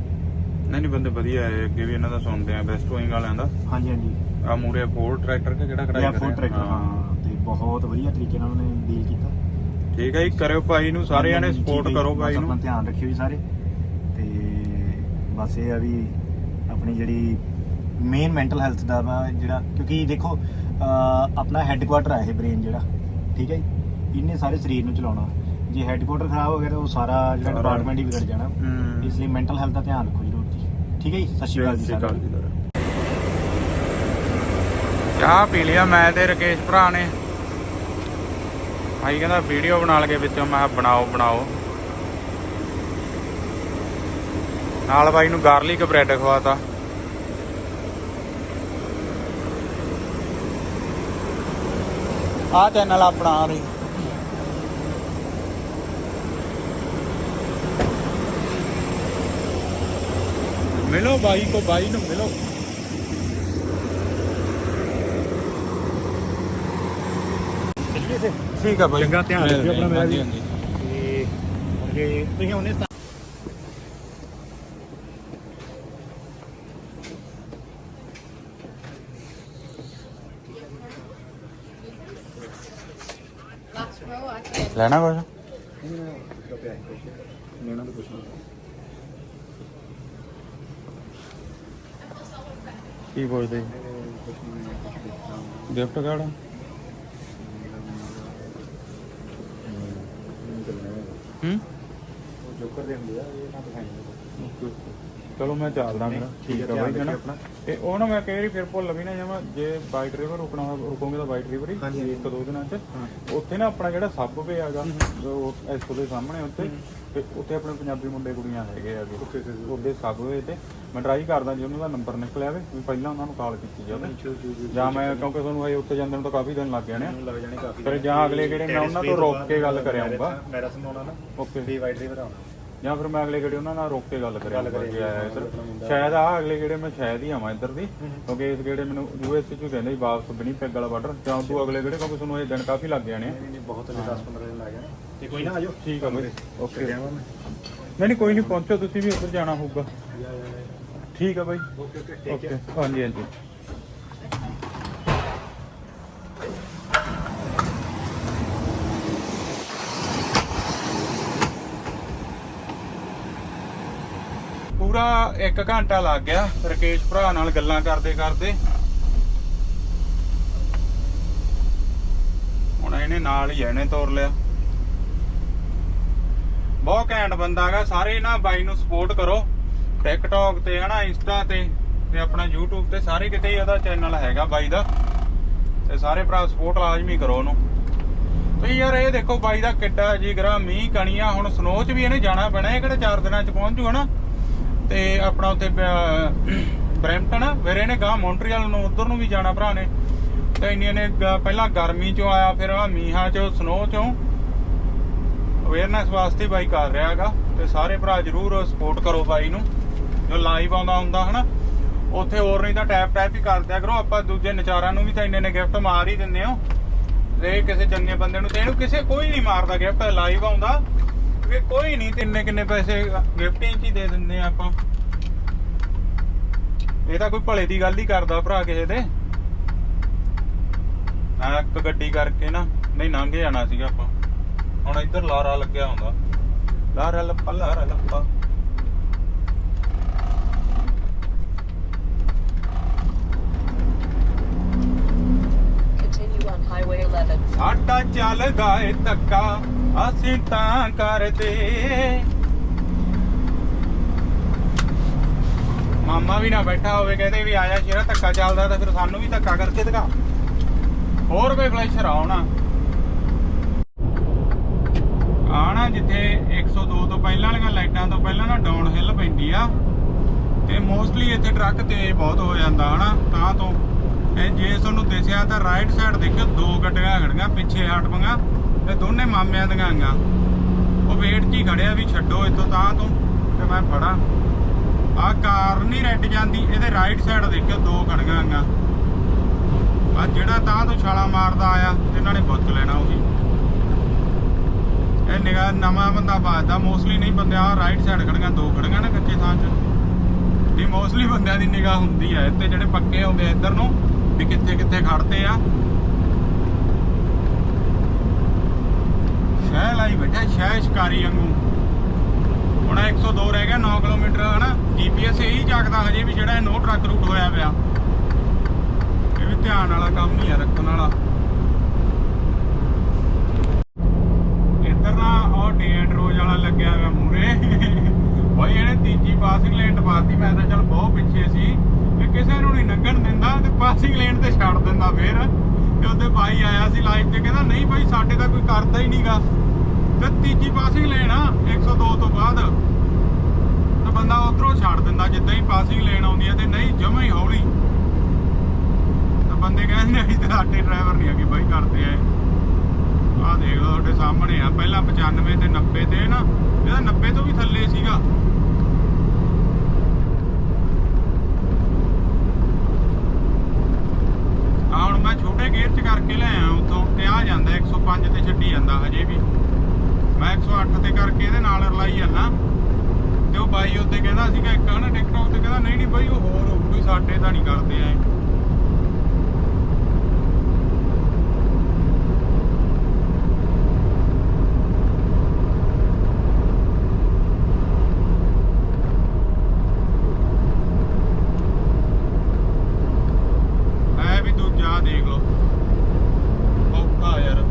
ਨਹੀਂ ਨਹੀਂ ਬੰਦੇ ਵਧੀਆ ਹੈ ਅੱਗੇ ਵੀ ਇਹਨਾਂ ਦਾ ਸੁਣਦੇ ਆ ਬੈਸਟ ਵਾਲਿਆਂ ਦਾ ਹਾਂਜੀ ਹਾਂਜੀ। ਆ ਮੂਰੇ ਫੋਰ ਟਰੈਕਟਰ ਕਿ ਜਿਹੜਾ ਕਢਾਈ ਕਰਿਆ? ਫੂਡ ਟਰੈਕਟਰ ਹਾਂ। ਤੇ ਬਹੁਤ ਵਧੀਆ ਤਰੀਕੇ ਨਾਲ ਉਹਨੇ ਡੀਲ ਕੀਤਾ। ਠੀਕ ਹੈ ਜੀ ਕਰਿਓ ਭਾਈ ਨੂੰ ਸਾਰੇ ਜਣੇ ਸਪੋਰਟ ਹੈ ਕਰੋ ਭਾਈ ਆਪਣਾ ਨੂੰ ਧਿਆਨ ਰੱਖਿਓ ਜੀ ਸਾਰੇ। ਤੇ ਬਸ ਇਹ ਆ ਵੀ ਆਪਣੀ ਜਿਹੜੀ ਮੇਨ ਮੈਂਟਲ ਹੈਲਥ ਦਾ ਜਿਹੜਾ ਕਿਉਂਕਿ ਦੇਖੋ ਆਪਣਾ ਹੈੱਡਕੁਆਟਰ ਆ ਇਹ ਬ੍ਰੇਨ ਜਿਹੜਾ ਠੀਕ ਹੈ ਜੀ? ਇਹਨੇ ਸਾਰੇ ਸਰੀਰ ਨੂੰ ਚਲਾਉਣਾ। ਜੇ ਹੈੱਡਕੁਆਟਰ ਖਰਾਬ ਹੋ ਗਿਆ ਤਾਂ ਉਹ ਸਾਰਾ ਜਿਹੜਾ ਡਿਪਾਰਟਮੈਂਟ ਹੀ ਵਿਗੜ ਜਾਣਾ। ਹੂੰ। ਇਸ ਲਈ ਮੈਂਟਲ ਹੈਲਥ ਦਾ ਧਿਆਨ ਰੱਖੋ ਜ਼ਰੂਰ ਜੀ। ਠੀਕ ਹੈ ਜੀ? ਸਤਿ ਸ਼੍ਰੀ ਅਕਾਲ ਜੀ ਸਾਰਿਆਂ ਨੂੰ। ਚਾਹ ਪੀ ਲਿਆ ਮੈਂ ਤੇ ਰਕੇਸ਼ ਭਰਾ ਨੇ। ਭਾਈ ਕਹਿੰਦਾ ਵੀਡੀਓ ਬਣਾ ਲਗੇ ਵਿੱਚੋਂ, ਮੈਂ ਕਿਹਾ ਬਣਾਓ ਬਣਾਓ। ਨਾਲ ਬਾਈ ਨੂੰ ਗਾਰਲਿਕ ਬ੍ਰੈਡ ਖਵਾਤਾ। ਆ ਚੈਨਲ ਆਪਣਾ ਰਹੀ। ਮਿਲੋ ਬਾਈ ਕੋ ਬਾਈ ਨੂੰ ਮਿਲੋ ਚੱਲੀਏ ਫਿਰ ਠੀਕ ਆ ਬਾਈ। ਚੰਗਾ ਧਿਆਨ ਰੱਖਿਓ ਆਪਣਾ ਮੇਰਾ ਵੀ। ਤੇ ਹੁਣ ਜੇ ਤੁਸੀਂ ਉਹਨੇ ਲੈਣਾ ਕੁਝ ਲੈਣਾ ਤਾਂ ਕੁਛ ਨਹੀਂ ਕੀ ਪੁੱਛਦੇ ਗਿਫਟ ਕਾਰਡ? ਹੂੰ ਜੋਕਰ ਕਰਦੇ ਹੁੰਦੇ ਆ ਇਹ ਨਾ ਦਿਖਾਈ ਚਲੋ ਮੈਂ ਚੱਲਦਾ ਮੇਰਾ ਠੀਕ ਹੈ, ਆ ਬਾਈ ਨਾ। ਤੇ ਉਹ ਨਾ ਮੈਂ ਕਈ ਵਾਰੀ ਫਿਰ ਭੁੱਲ ਵੀ ਨਾ ਜਾਵਾਂ ਜੇ ਵਾਈਟ ਰਿਵਰ ਰੁਕਣਾ ਰੁਕੋਗੇ ਤਾਂ ਵਾਈਟ ਰਿਵਰ ਹੀ। ਇੱਕ ਦੋ ਦਿਨਾਂ ਚ। ਉੱਥੇ ਨਾ ਆਪਣਾ ਜਿਹੜਾ ਸਬਵੇ ਹੈਗਾ ਉਹ ਐਸੋ ਦੇ ਸਾਹਮਣੇ ਉੱਤੇ ਤੇ ਉੱਥੇ ਆਪਣੇ ਪੰਜਾਬੀ ਮੁੰਡੇ ਕੁੜੀਆਂ ਹੈਗੇ okay. ਉਹਦੇ ਸਬਵੇ ਤੇ ਮੈਂ ਟਰਾਈ ਕਰਦਾ ਜੇ ਉਹਨਾਂ ਦਾ ਨੰਬਰ ਨਿਕਲਿਆ ਵੇ ਵੀ ਪਹਿਲਾਂ ਉਹਨਾਂ ਨੂੰ ਕਾਲ ਕੀਤੀ ਜਾਵੇ। ਜਾਂ ਮੈਂ ਕਿਉਂਕਿ ਤੁਹਾਨੂੰ ਹਜੇ ਉੱਥੇ ਜਾਂਦੇ ਨੂੰ ਤਾਂ ਕਾਫੀ ਦਿਨ ਲੱਗ ਜਾਣੇ ਆ ਲੱਗ ਜਾਣੇ ਕਾਫੀ ਫਿਰ ਜਾਂ ਅਗਲੇ ਕਿਹੜੇ ਮੈਂ ਉਹਨਾਂ ਤੋਂ ਰੋਕ ਕੇ ਗੱਲ ਕਰ ਆਉਂਗਾ। ਮੈਰਾਥਨ ਆਉਣਾ ਨਾ। ਓਕੇ। ਵੀ ਵਾਈਟ ਰਿਵਰ ਆਉਣਾ। ਜਾਂ ਫਿਰ ਮੈਂ ਅਗਲੇ ਗੇੜੇ ਉਹਨਾਂ ਨਾਲ ਰੋਕ ਕੇ ਗੱਲ ਕਰਿਆ ਗੱਲ ਕਰਿਆ ਕਿ ਆਇਆ ਮੁੰਡਾ। ਸ਼ਾਇਦ ਆ ਅਗਲੇ ਗੇੜੇ ਮੈਂ ਸ਼ਾਇਦ ਹੀ ਆਵਾਂ ਇੱਧਰ ਦੀ ਕਿਉਂਕਿ ਇਸ ਗੇੜੇ ਮੈਨੂੰ ਯੂਐਸ ਚ ਕਹਿੰਦੇ ਸੀ ਵਾਪਸ ਬਣੀ ਪੈਗ ਵਾਲਾ ਬਾਰਡਰ। ਜਾਂ ਤੂੰ ਅਗਲੇ ਗੇੜੇ ਕਿਉਂਕਿ ਤੁਹਾਨੂੰ ਇਹ ਦਿਨ ਕਾਫੀ ਲੱਗ ਜਾਣੇ ਬਹੁਤ ਅਜੇ 10 15 ਦਿਨ ਲੱਗ ਜਾਣੇ। ਤੇ ਕੋਈ ਨਾ ਆਜੋ। ਠੀਕ ਆ ਬਈ। ਓਕੇ। ਨਹੀਂ ਨਹੀਂ ਕੋਈ ਨਹੀਂ ਪਹੁੰਚੋ ਤੁਸੀਂ ਵੀ ਉੱਧਰ ਜਾਣਾ ਹੋਊਗਾ। ਠੀਕ ਆ ਬਾਈ। ਓਕੇ ਓਕੇ ਹਾਂਜੀ ਹਾਂਜੀ। ਪੂਰਾ 1 ਘੰਟਾ ਲੱਗ ਗਿਆ ਰਕੇਸ਼ ਭਰਾ ਨਾਲ ਗੱਲਾਂ ਕਰਦੇ ਕਰਦੇ। ਹੁਣ ਇਹਨੇ ਨਾਲ ਹੀ ਇਹਨੇ ਤੋਰ ਲਿਆ। ਬਹੁਤ ਘੈਂਟ ਬੰਦਾ ਹੈਗਾ, ਸਾਰੇ ਨਾ ਬਾਈ ਨੂੰ ਸਪੋਰਟ ਕਰੋ। ਟਿਕਟੌਕ ਤੇ, ਹਨਾ ਇੰਸਟਾ ਤੇ ਤੇ ਆਪਣਾ YouTube ਤੇ ਸਾਰੇ ਕਿਤੇ ਹੀ ਉਹਦਾ ਚੈਨਲ ਹੈਗਾ ਬਾਈ ਦਾ। ਤੇ ਸਾਰੇ ਭਰਾ ਸਪੋਰਟ ਲਾਜ਼ਮੀ ਕਰੋ ਉਹਨੂੰ। ਤੇ ਯਾਰ ਇਹ ਦੇਖੋ ਬਾਈ ਦਾ ਕਿੱਡਾ ਜਿਗਰਾ ਮੀਂਹ ਕਣੀਆਂ, ਹੁਣ ਸਨੋ 'ਚ ਵੀ ਇਹਨੇ ਜਾਣਾ ਪੈਣਾ, ਇਹ ਕਿਹੜੇ 4 ਦਿਨਾਂ 'ਚ ਪਹੁੰਚ ਜੂ ਹਨਾ ਤੇ ਆਪਣਾ ਉੱਥੇ ਬ੍ਰੈਂਪਟਨ, ਫਿਰ ਇਹਨੇ ਗਾਂ ਮੌਂਟਰੀਅਲ ਨੂੰ, ਉਧਰ ਨੂੰ ਵੀ ਜਾਣਾ ਭਰਾ ਨੇ। ਤੇ ਇੰਨੀਆਂ ਨੇ ਪਹਿਲਾਂ ਗਰਮੀ 'ਚੋਂ ਆਇਆ, ਫਿਰ ਆ ਮੀਂਹਾਂ 'ਚੋਂ ਸਨੋ 'ਚੋਂ। ਅਵੇਅਰਨੈਸ ਵਾਸਤੇ ਬਾਈ ਕਰ ਰਿਹਾ ਹੈਗਾ, ਤੇ ਸਾਰੇ ਭਰਾ ਜਰੂਰ ਸਪੋਰਟ ਕਰੋ ਬਾਈ ਨੂੰ। ਜੋ ਲਾਈਵ ਆਉਂਦਾ ਹੁੰਦਾ, ਹਨਾ। ਉੱਥੇ ਹੋਰ ਨਹੀਂ ਤਾਂ ਟੈਪ ਟੈਪ ਹੀ ਕਰ ਦਿਆ ਕਰੋ। ਆਪਾਂ ਦੂਜੇ ਨਚਾਰਾਂ ਨੂੰ ਵੀ ਤਾਂ ਇੰਨੇ ਨੇ ਗਿਫਟ ਮਾਰ ਹੀ ਦਿੰਦੇ ਹੋ। ਤੇ ਕਿਸੇ ਚੰਗੇ ਬੰਦੇ ਨੂੰ ਤੇ ਇਹਨੂੰ ਕਿਸੇ ਕੋਈ ਨਹੀਂ ਮਾਰਦਾ ਗਿਫਟ ਲਾਈਵ ਆਉਂਦਾ। ਕਿ ਕੋਈ ਨਹੀਂ ਤਿੰਨੇ ਕਿੰਨੇ ਪੈਸੇ ਗਿਫਟਿੰਗ ਹੀ ਦੇ ਦਿੰਦੇ ਆ ਆਪਾਂ। ਇਹ ਤਾਂ ਕੋਈ ਭਲੇ ਦੀ ਗੱਲ ਹੀ ਕਰਦਾ ਭਰਾ ਕਿਸੇ ਦੇ। ਆ ਇੱਕ ਗੱਡੀ ਕਰਕੇ ਨਾ ਨਹੀਂ ਲੰਘ ਜਾਣਾ ਸੀਗਾ ਆਪਾਂ। ਹੁਣ ਇੱਧਰ ਲਾਰਾ ਲੱਗਿਆ ਹੁੰਦਾ। ਲਾਰਾ ਲੱਪਾ ਲਾਰਾ ਲੱਪਾ। Continue on Highway 11. ਸਾਡਾ ਚੱਲਦਾ ਏ ਧੱਕਾ। ਅਸੀਂ ਤਾਂ ਕਰਦੇ। ਮਾਮਾ ਵੀ ਨਾ ਬੈਠਾ ਹੋਵੇ, ਕਹਿੰਦੇ ਵੀ ਆਇਆ ਸ਼ੇਰਾ ਧੱਕਾ ਚੱਲਦਾ ਤਾਂ ਫਿਰ ਸਾਨੂੰ ਵੀ ਧੱਕਾ ਕਰਕੇ ਦਿਖਾ। ਹੋਰ ਵੀ ਫਲੈਸ਼ਰ ਆਉਣਾ ਆਣਾ ਜਿੱਥੇ 102 ਤੋਂ ਪਹਿਲਾਂ ਵਾਲੀਆਂ ਲਾਈਟਾਂ ਤੋਂ ਪਹਿਲਾਂ ਨਾ ਡਾਊਨ ਹਿੱਲ ਪੈਂਦੀ ਆ। ਤੇ ਮੋਸਟਲੀ ਇੱਥੇ ਟਰੱਕ ਤੇਜ਼ ਬਹੁਤ ਹੋ ਜਾਂਦਾ, ਹਨਾ? ਤਾਂ ਤੋਂ। ਇਹ ਜੇ ਤੁਹਾਨੂੰ ਦਿਸਿਆ ਤਾਂ ਰਾਈਟ ਸਾਈਡ ਦੇਖਿਓ, ਦੋ ਗੱਡੀਆਂ ਖੜੀਆਂ, ਪਿੱਛੇ ਹਟ ਪਈਆਂ। ਤੇ ਦੋਨੇ ਮਾਮਿਆਂ ਦੀਆਂ ਆਂਗਾ ਉਹ ਵੇਟ 'ਚ ਹੀ ਖੜਿਆ ਵੀ ਛੱਡੋ ਇੱਥੋਂ ਤਾਂ ਤੋਂ, ਤੇ ਮੈਂ ਫੜਾਂ। ਆ ਕਾਰ ਨਹੀਂ ਰੈੱਡ ਜਾਂਦੀ, ਇਹਦੇ ਰਾਈਟ ਸਾਈਡ ਦੇਖਿਓ ਦੋ ਖੜੀਆਂ ਆਂਗਾ ਆ ਜਿਹੜਾ ਤਾਂ ਤੋਂ ਛਾਲਾ ਮਾਰਦਾ ਆਇਆ, ਇਹਨਾਂ ਨੇ ਬੁੱਤ ਲੈਣਾ ਉਹੀ ਇਹ ਨਿਗਾਹ ਨਵਾਂ ਬੰਦਾ ਬਾਜਦਾ ਮੋਸਟਲੀ ਨਹੀਂ ਬੰਦੇ ਆ ਰਾਈਟ ਸਾਈਡ ਖੜੀਆਂ, ਦੋ ਖੜੀਆਂ ਨਾ ਕੱਚੇ ਥਾਂ 'ਚ। ਦੀ ਮੋਸਟਲੀ ਬੰਦਿਆਂ ਦੀ ਨਿਗਾਹ ਹੁੰਦੀ ਹੈ ਤੇ ਜਿਹੜੇ ਪੱਕੇ ਹੁੰਦੇ ਇੱਧਰ ਨੂੰ, ਵੀ ਕਿੱਥੇ ਕਿੱਥੇ ਖੜਦੇ ਆ। ਸ਼ਹਿ ਲਾਈ ਬੈਠਾ ਸ਼ਹਿ ਸ਼ਿਕਾਰੀ ਵਾਂਗੂ। ਹੁਣ ਆਹ 102 ਰਹਿ ਗਿਆ 9 ਕਿਲੋਮੀਟਰ, ਹਨਾ? ਜੀਪੀਐਸ ਇਹੀ ਚੱਕਦਾ ਹਜੇ ਵੀ ਜਿਹੜਾ ਨੋ ਟਰੱਕ ਰੂਟ ਹੋਇਆ ਪਿਆ। ਇਹ ਵੀ ਧਿਆਨ ਵਾਲਾ ਕੰਮ ਹੀ ਆ ਰੱਖਣ ਵਾਲਾ। ਇੱਧਰ ਨਾ ਉਹ ਡੀਐਂਡ ਰੋਜ਼ ਵਾਲਾ ਲੱਗਿਆ ਹੋਇਆ ਮੂਰੇ ਬਈ ਇਹਨੇ ਤੀਜੀ ਪਾਸਿੰਗ ਲੇਨ ਟਪਾਤੀ, ਮੈਂ ਤਾਂ ਚੱਲ ਬਹੁਤ ਪਿੱਛੇ ਸੀ। ਵੀ ਕਿਸੇ ਨੂੰ ਨਹੀਂ ਲੰਘਣ ਦਿੰਦਾ, ਤੇ ਪਾਸਿੰਗ ਲੇਨ ਤੇ ਛੱਡ ਦਿੰਦਾ ਫੇਰ। ਤੇ ਉਹਦੇ ਭਾਈ ਆਇਆ ਸੀ ਲਾਈਵ ਤੇ, ਕਹਿੰਦਾ, ਨਹੀਂ ਭਾਈ ਸਾਡੇ ਤਾਂ ਕੋਈ ਕਰਦਾ ਹੀ ਨਹੀਂਗਾ ਤੇ ਤੀਜੀ ਪਾਸਿੰਗ ਲੇਨ ਆ 102 ਤੋਂ ਬਾਅਦ। ਤਾਂ ਬੰਦਾ ਉਧਰੋਂ ਛੱਡ ਦਿੰਦਾ, ਜਿੱਦਾਂ ਹੀ ਪਾਸਿੰਗ ਲੇਨ ਆਉਂਦੀ ਹੈ ਤੇ ਨਹੀਂ, ਜਮਾ ਹੀ ਹੌਲੀ। ਤਾਂ ਬੰਦੇ ਕਹਿੰਦੇ ਅਸੀਂ ਤਾਂ ਸਾਡੇ ਡਰਾਈਵਰ ਨਹੀਂ ਅੱਗੇ ਬਾਈ ਕਰਦੇ ਆ ਆਹ ਦੇਖ ਲਓ ਤੁਹਾਡੇ ਸਾਹਮਣੇ ਆ, ਪਹਿਲਾਂ 95 ਤੇ 90 ਤੇ ਨਾ, ਇਹਦਾ 90 ਤੋਂ ਵੀ ਥੱਲੇ ਸੀਗਾ। ਆ ਹੁਣ ਮੈਂ ਛੋਟੇ ਗੇਅਰ 'ਚ ਕਰਕੇ ਲੈ ਆਇਆ ਉਤੋਂ ਤੇ ਆ ਜਾਂਦਾ 105 ਤੇ ਛੱਡੀ ਜਾਂਦਾ ਹਜੇ ਵੀ। ਮੈਂ 108 ਤੇ ਕਰਕੇ ਇਹਦੇ ਨਾਲ ਰਲਾਈ ਜਾਂਦਾ। ਤੇ ਉਹ ਬਾਈ ਉੱਤੇ ਕਹਿੰਦਾ ਸੀਗਾ ਇੱਕ ਹਨਾ ਟਿਕਟੌਕ ਤੇ ਕਹਿੰਦਾ, ਨਹੀਂ ਨਹੀਂ ਬਾਈ, ਉਹ ਹੋਰ ਹੋਊ ਸਾਡੇ ਤਾਂ ਨਹੀਂ ਕਰਦੇ ਐ ਐ ਵੀ ਦੂਜਾ ਦੇਖ ਲਓ ਔਖਾ ਯਾਰ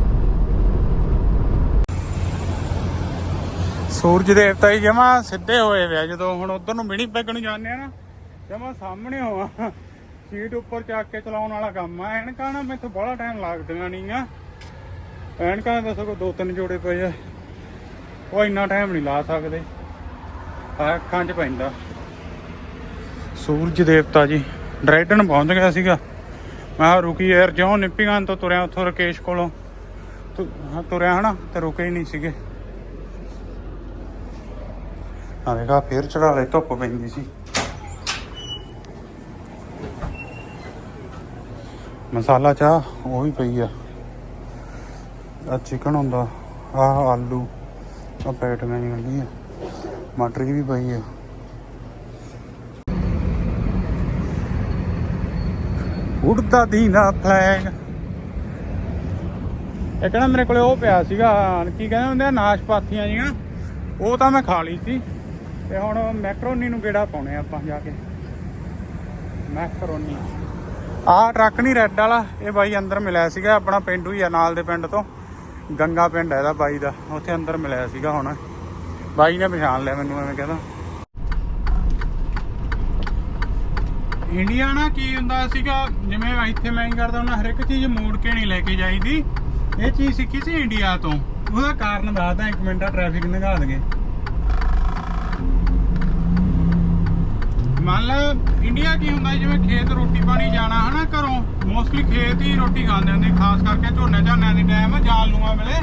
ਸੂਰਜ ਦੇਵਤਾ ਹੀ ਜਮਾ ਸਿੱਧੇ ਹੋਏ ਵੇ ਜਦੋਂ ਹੁਣ ਉਧਰ ਨੂੰ ਮਿਣੀ ਪੈਗ ਨੂੰ ਜਾਂਦੇ ਆ ਨਾ ਜਮਾ ਸਾਹਮਣੇ ਹੋਆ ਸੀਟ ਉੱਪਰ ਚੱਕ ਕੇ ਚਲਾਉਣ ਵਾਲਾ ਕੰਮ ਆ। ਐਨਕਾਂ ਨਾ ਮੈਥੋਂ ਬੜਾ ਟਾਈਮ ਲੱਗਦੀਆਂ ਨਹੀਂ ਆ। ਐਨਕਾਂ ਦਾ ਸਗੋਂ ਦੋ ਤਿੰਨ ਜੋੜੇ ਪਏ ਆ। ਉਹ ਇੰਨਾ ਟਾਈਮ ਨਹੀਂ ਲਾ ਸਕਦੇ। ਅੱਖਾਂ 'ਚ ਪੈਂਦਾ। ਸੂਰਜ ਦੇਵਤਾ ਜੀ ਡਰਾਈਟਨ ਪਹੁੰਚ ਗਿਆ ਸੀਗਾ। ਮੈਂ ਰੁਕੀ ਯਾਰ ਜਿਉਂ ਨਿੱਪੀਗਾਂ ਤੋਂ ਤੁਰਿਆ ਉੱਥੋਂ ਰਕੇਸ਼ ਕੋਲੋਂ। ਤੁ- ਹਾਂ, ਤੁਰਿਆ ਹਨਾ ਤੇ ਰੁਕੇ ਹੀ ਨਹੀਂ ਸੀਗੇ। ਆ ਵੇਖਾ ਫੇਰ ਚੜਾ ਲੈ, ਧੁੱਪ ਪੈਂਦੀ ਸੀ। ਮਸਾਲਾ ਚਾਹ, ਉਹ ਵੀ ਪਈ ਆ। ਆ ਚਿਕਨ ਹੁੰਦਾ ਆ ਆਲੂ ਆ ਪੈਟੀਆਂ ਨਹੀਂ ਹੁੰਦੀਆਂ ਮਟਰ ਵੀ ਪਈ ਆ। ਉੜਦਾ ਦੀਨਾ ਫਲੈਗ। ਇਹ ਕਿਹੜਾ ਮੇਰੇ ਕੋਲੇ ਉਹ ਪਿਆ ਸੀਗਾ, ਕੀ ਕਹਿੰਦੇ ਹੁੰਦੇ ਆ, ਨਾਸ਼ਪਾਤੀਆਂ ਜੀਆਂ, ਉਹ ਤਾਂ ਮੈਂ ਖਾ ਲਈ ਸੀ। ਤੇ ਹੁਣ ਮੈਕਰੋਨੀ ਨੂੰ ਗੇੜਾ ਪਾਉਣੇ ਆਪਾਂ ਜਾ ਕੇ? ਮੈਕਰੋਨੀ। ਆਹ ਟਰੱਕ ਨਹੀਂ ਰੈੱਡ ਵਾਲਾ, ਇਹ ਬਾਈ ਅੰਦਰ ਮਿਲਿਆ ਸੀਗਾ, ਆਪਣਾ ਪਿੰਡ ਹੀ ਆ, ਨਾਲ ਦੇ ਪਿੰਡ ਤੋਂ। ਗੰਗਾ ਪਿੰਡ ਹੈ ਇਹਦਾ ਬਾਈ ਦਾ, ਉੱਥੇ ਅੰਦਰ ਮਿਲਿਆ ਸੀਗਾ ਹੁਣ। ਬਾਈ ਨੇ ਪਛਾਣ ਲਿਆ ਮੈਨੂੰ, ਐਵੇਂ ਕਹਿੰਦਾ ਇੰਡੀਆ ਨਾ ਕੀ ਹੁੰਦਾ ਸੀਗਾ, ਜਿਵੇਂ ਇੱਥੇ ਮੈਂ ਕਰਦਾ ਹੁੰਦਾ ਹਰ ਇੱਕ ਚੀਜ਼ ਮੋੜ ਕੇ ਨਹੀਂ ਲੈ ਕੇ ਜਾਈਦੀ। ਇਹ ਚੀਜ਼ ਸਿੱਖੀ ਸੀ ਇੰਡੀਆ ਤੋਂ। ਉਹਦਾ ਕਾਰਨ ਦੱਸਦਾ, ਇੱਕ ਮਿੰਟ ਟ੍ਰੈਫਿਕ ਨਿਗਾਹ ਦਗੇ ਮੰਨ ਲਾ ਇੰਡੀਆ ਕੀ ਹੁੰਦਾ ਜਿਵੇਂ ਖੇਤ ਰੋਟੀ ਪਾਣੀ ਜਾਣਾ, ਹਨਾ, ਘਰੋਂ। ਮੋਸਟਲੀ ਖੇਤ ਹੀ ਰੋਟੀ ਖਾਂਦੇ ਹੁੰਦੇ, ਖਾਸ ਕਰਕੇ ਝੋਨੇ ਝਾਨਿਆਂ ਦੇ ਟਾਈਮ ਜਾਲ ਲੂਆਂ ਵੇਲੇ।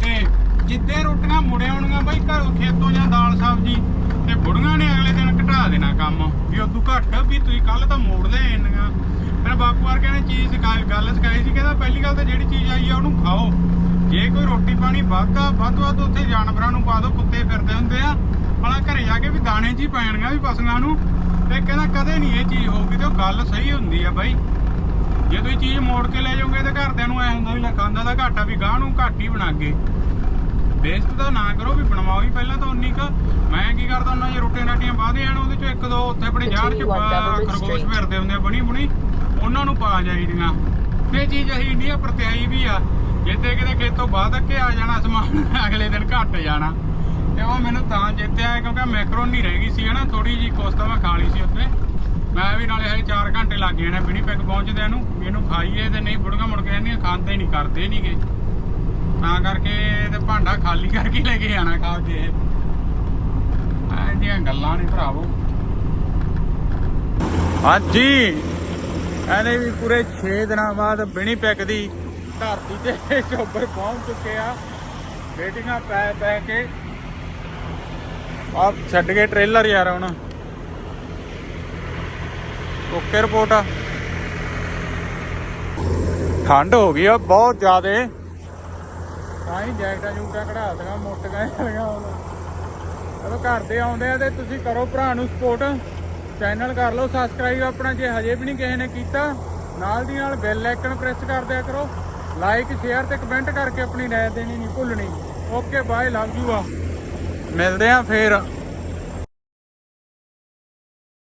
ਤੇ ਜਿੱਦੇ ਰੋਟੀਆਂ ਮੁੜੇ ਆਉਣੀਆਂ ਬਈ, ਘਰੋਂ ਖੇਤੋਂ ਜਾਂ ਦਾਲ ਸਬਜ਼ੀ, ਤੇ ਬੁੜੀਆਂ ਨੇ ਅਗਲੇ ਦਿਨ ਘਟਾ ਦੇਣਾ ਕੰਮ, ਵੀ ਉਦੋਂ ਘੱਟ, ਵੀ ਤੁਸੀਂ ਕੱਲ ਤਾਂ ਮੋੜ ਲੈ ਇੰਨੀਆਂ। ਫਿਰ ਬਾਪੂ ਵਰਗਿਆਂ ਨੇ ਚੀਜ਼ ਸਿਖਾਈ, ਗੱਲ ਸਿਖਾਈ ਸੀ, ਕਹਿੰਦਾ ਪਹਿਲੀ ਗੱਲ ਤਾਂ ਜਿਹੜੀ ਚੀਜ਼ ਆਈ ਆ, ਉਹਨੂੰ ਖਾਓ। ਜੇ ਕੋਈ ਰੋਟੀ ਪਾਣੀ ਵਾਧਾ, ਵੱਧ ਵੱਧ ਉੱਥੇ ਜਾਨਵਰਾਂ ਨੂੰ ਪਾ ਦਿਓ ਕੁੱਤੇ ਫਿਰਦੇ ਹੁੰਦੇ ਆ। ਹਲਾ ਘਰੇ ਜਾ ਕੇ ਵੀ ਦਾਣੇ ਹੀ ਪੈਣੀਆਂ ਵੀ ਪਸ਼ੂਆਂ ਨੂੰ। ਤੇ ਕਹਿੰਦਾ ਕਦੇ ਨਹੀਂ ਇਹ ਚੀਜ਼ ਹੋਊਗੀ ਤੇ ਉਹ ਗੱਲ ਸਹੀ ਹੁੰਦੀ ਆ ਬਾਈ। ਜੇ ਤੁਸੀਂ ਚੀਜ਼ ਮੋੜ ਕੇ ਲੈ ਜਾਓਗੇ ਤੇ ਘਰਦਿਆਂ ਨੂੰ ਐ ਹੁੰਦਾ ਵੀ ਲੈ ਖਾਂਦਾ ਦਾ ਘਾਟਾ ਵੀ ਗਾਹ ਨੂੰ ਘੱਟ ਹੀ ਬਣਾਗੇ। ਬੇਸਤ ਤਾਂ ਨਾ ਕਰੋ ਵੀ ਬਣਵਾਓ ਹੀ ਪਹਿਲਾਂ ਤਾਂ ਉਨੀ ਕ। ਮੈਂ ਕੀ ਕਰਦਾ ਹੁੰਦਾ ਜੇ ਰੋਟੀਆਂ ਰਾਟੀਆਂ ਬਾਦੇ ਆਣ ਉਹਦੇ ਚੋਂ ਇੱਕ ਦੋ ਉੱਥੇ ਆਪਣੇ ਜਾੜ ਚ ਖਰਗੋਸ਼ ਫਿਰਦੇ ਹੁੰਦੇ ਆ ਬਣੀ ਬਣੀ ਉਹਨਾਂ ਨੂੰ ਪਾ ਜਾਈਦੀਆਂ। ਇਹ ਚੀਜ਼ ਅਸੀਂ ਇੰਡੀਆ ਪ੍ਰਤਿਆਈ ਵੀ ਆ ਜਿੱਦੇ ਕਿਤੇ ਖੇਤੋਂ ਬਾਅਦ ਕੇ ਆ ਜਾਣਾ ਸਮਾਨ ਅਗਲੇ ਦਿਨ ਘਟ ਜਾਣਾ। ਤੇ ਉਹ ਮੈਨੂੰ ਤਾਂ ਜਿੱਤੇ ਆਇਆ ਕਿਉਂਕਿ ਮੈਕਰੋਨੀ ਰਹਿ ਗਈ ਸੀ, ਹਨਾ? ਥੋੜੀ ਜੀ ਕੋਸਤਾ ਮੈਂ ਖਾ ਲਈ ਸੀ ਉੱਤੇ ਮੈਂ ਵੀ ਨਾਲੇ ਹਜੇ 4 ਘੰਟੇ ਲੱਗ ਗਏ ਨੇ ਪਹੁੰਚਦਿਆਂ ਨੂੰ। ਇਹਨੂੰ ਖਾਈਏ ਤੇ ਨਹੀਂ, ਬੁੜੀਆਂ ਮੁੜ ਕੇ ਕਹਿੰਦੀਆਂ ਖਾਂਦੇ ਨਹੀਂ, ਕਰਦੇ ਨਹੀਂਗੇ ਤਾਂ ਕਰਕੇ ਤੇ ਭਾਂਡਾ ਖਾਲੀ ਕਰਕੇ ਲੈ ਕੇ ਆਣਾ ਖਾ ਕੇ। ਐਂ ਦੀਆਂ ਗੱਲਾਂ ਨਹੀਂ ਭਰਾਵੋ। ਹਾਂਜੀ। ਇਹਨੇ ਵੀ ਪੂਰੇ 6 ਦਿਨਾਂ ਬਾਅਦ ਬਿਨੀ ਪੈਕ ਦੀ ਧਰਤੀ ਤੇ ਚੋਬਰ ਪਹੁੰਚ ਚੁੱਕੇ ਆ। ਵੇਟਿੰਗਾਂ ਪੈ ਪੈ ਕੇ ਆਪ ਛੱਡ ਕੇ ਟ੍ਰੇਲਰ ਯਾਰ ਹੁਣ। ਓਕੇ ਰਿਪੋਰਟ ਆ। ਠੰਡ ਹੋ ਗਈ ਆ, ਬਹੁਤ ਜ਼ਿਆਦੇ। ਤਾਂ ਹੀ ਜੈਕਟਾਂ ਜੂਕਟਾਂ ਕਢਾ ਦਗਾ ਮੋਟੀਆਂ ਵਾਲੀਆਂ ਚਲੋ ਘਰ ਦੇ ਆਉਂਦੇ ਆ ਤੇ ਤੁਸੀਂ ਕਰੋ ਭਰਾ ਨੂੰ ਸਪੋਰਟ ਚੈਨਲ ਕਰ ਲਓ ਸਬਸਕ੍ਰਾਈਬ ਆਪਣਾ, ਜੇ ਹਜੇ ਵੀ ਨਹੀਂ ਕਿਸੇ ਨੇ ਕੀਤਾ। ਨਾਲ ਦੀ ਨਾਲ ਬੈਲ ਆਈਕਨ ਪ੍ਰੈਸ ਕਰ ਦਿਆ ਕਰੋ। ਲਾਈਕ ਸ਼ੇਅਰ ਤੇ ਕਮੈਂਟ ਕਰਕੇ ਆਪਣੀ ਰਾਏ ਦੇਣੀ ਨਹੀਂ ਭੁੱਲਣੀ। ਓਕੇ ਬਾਏ ਲਵ ਯੂ ਆ ਮਿਲਦੇ ਆ ਫੇਰ।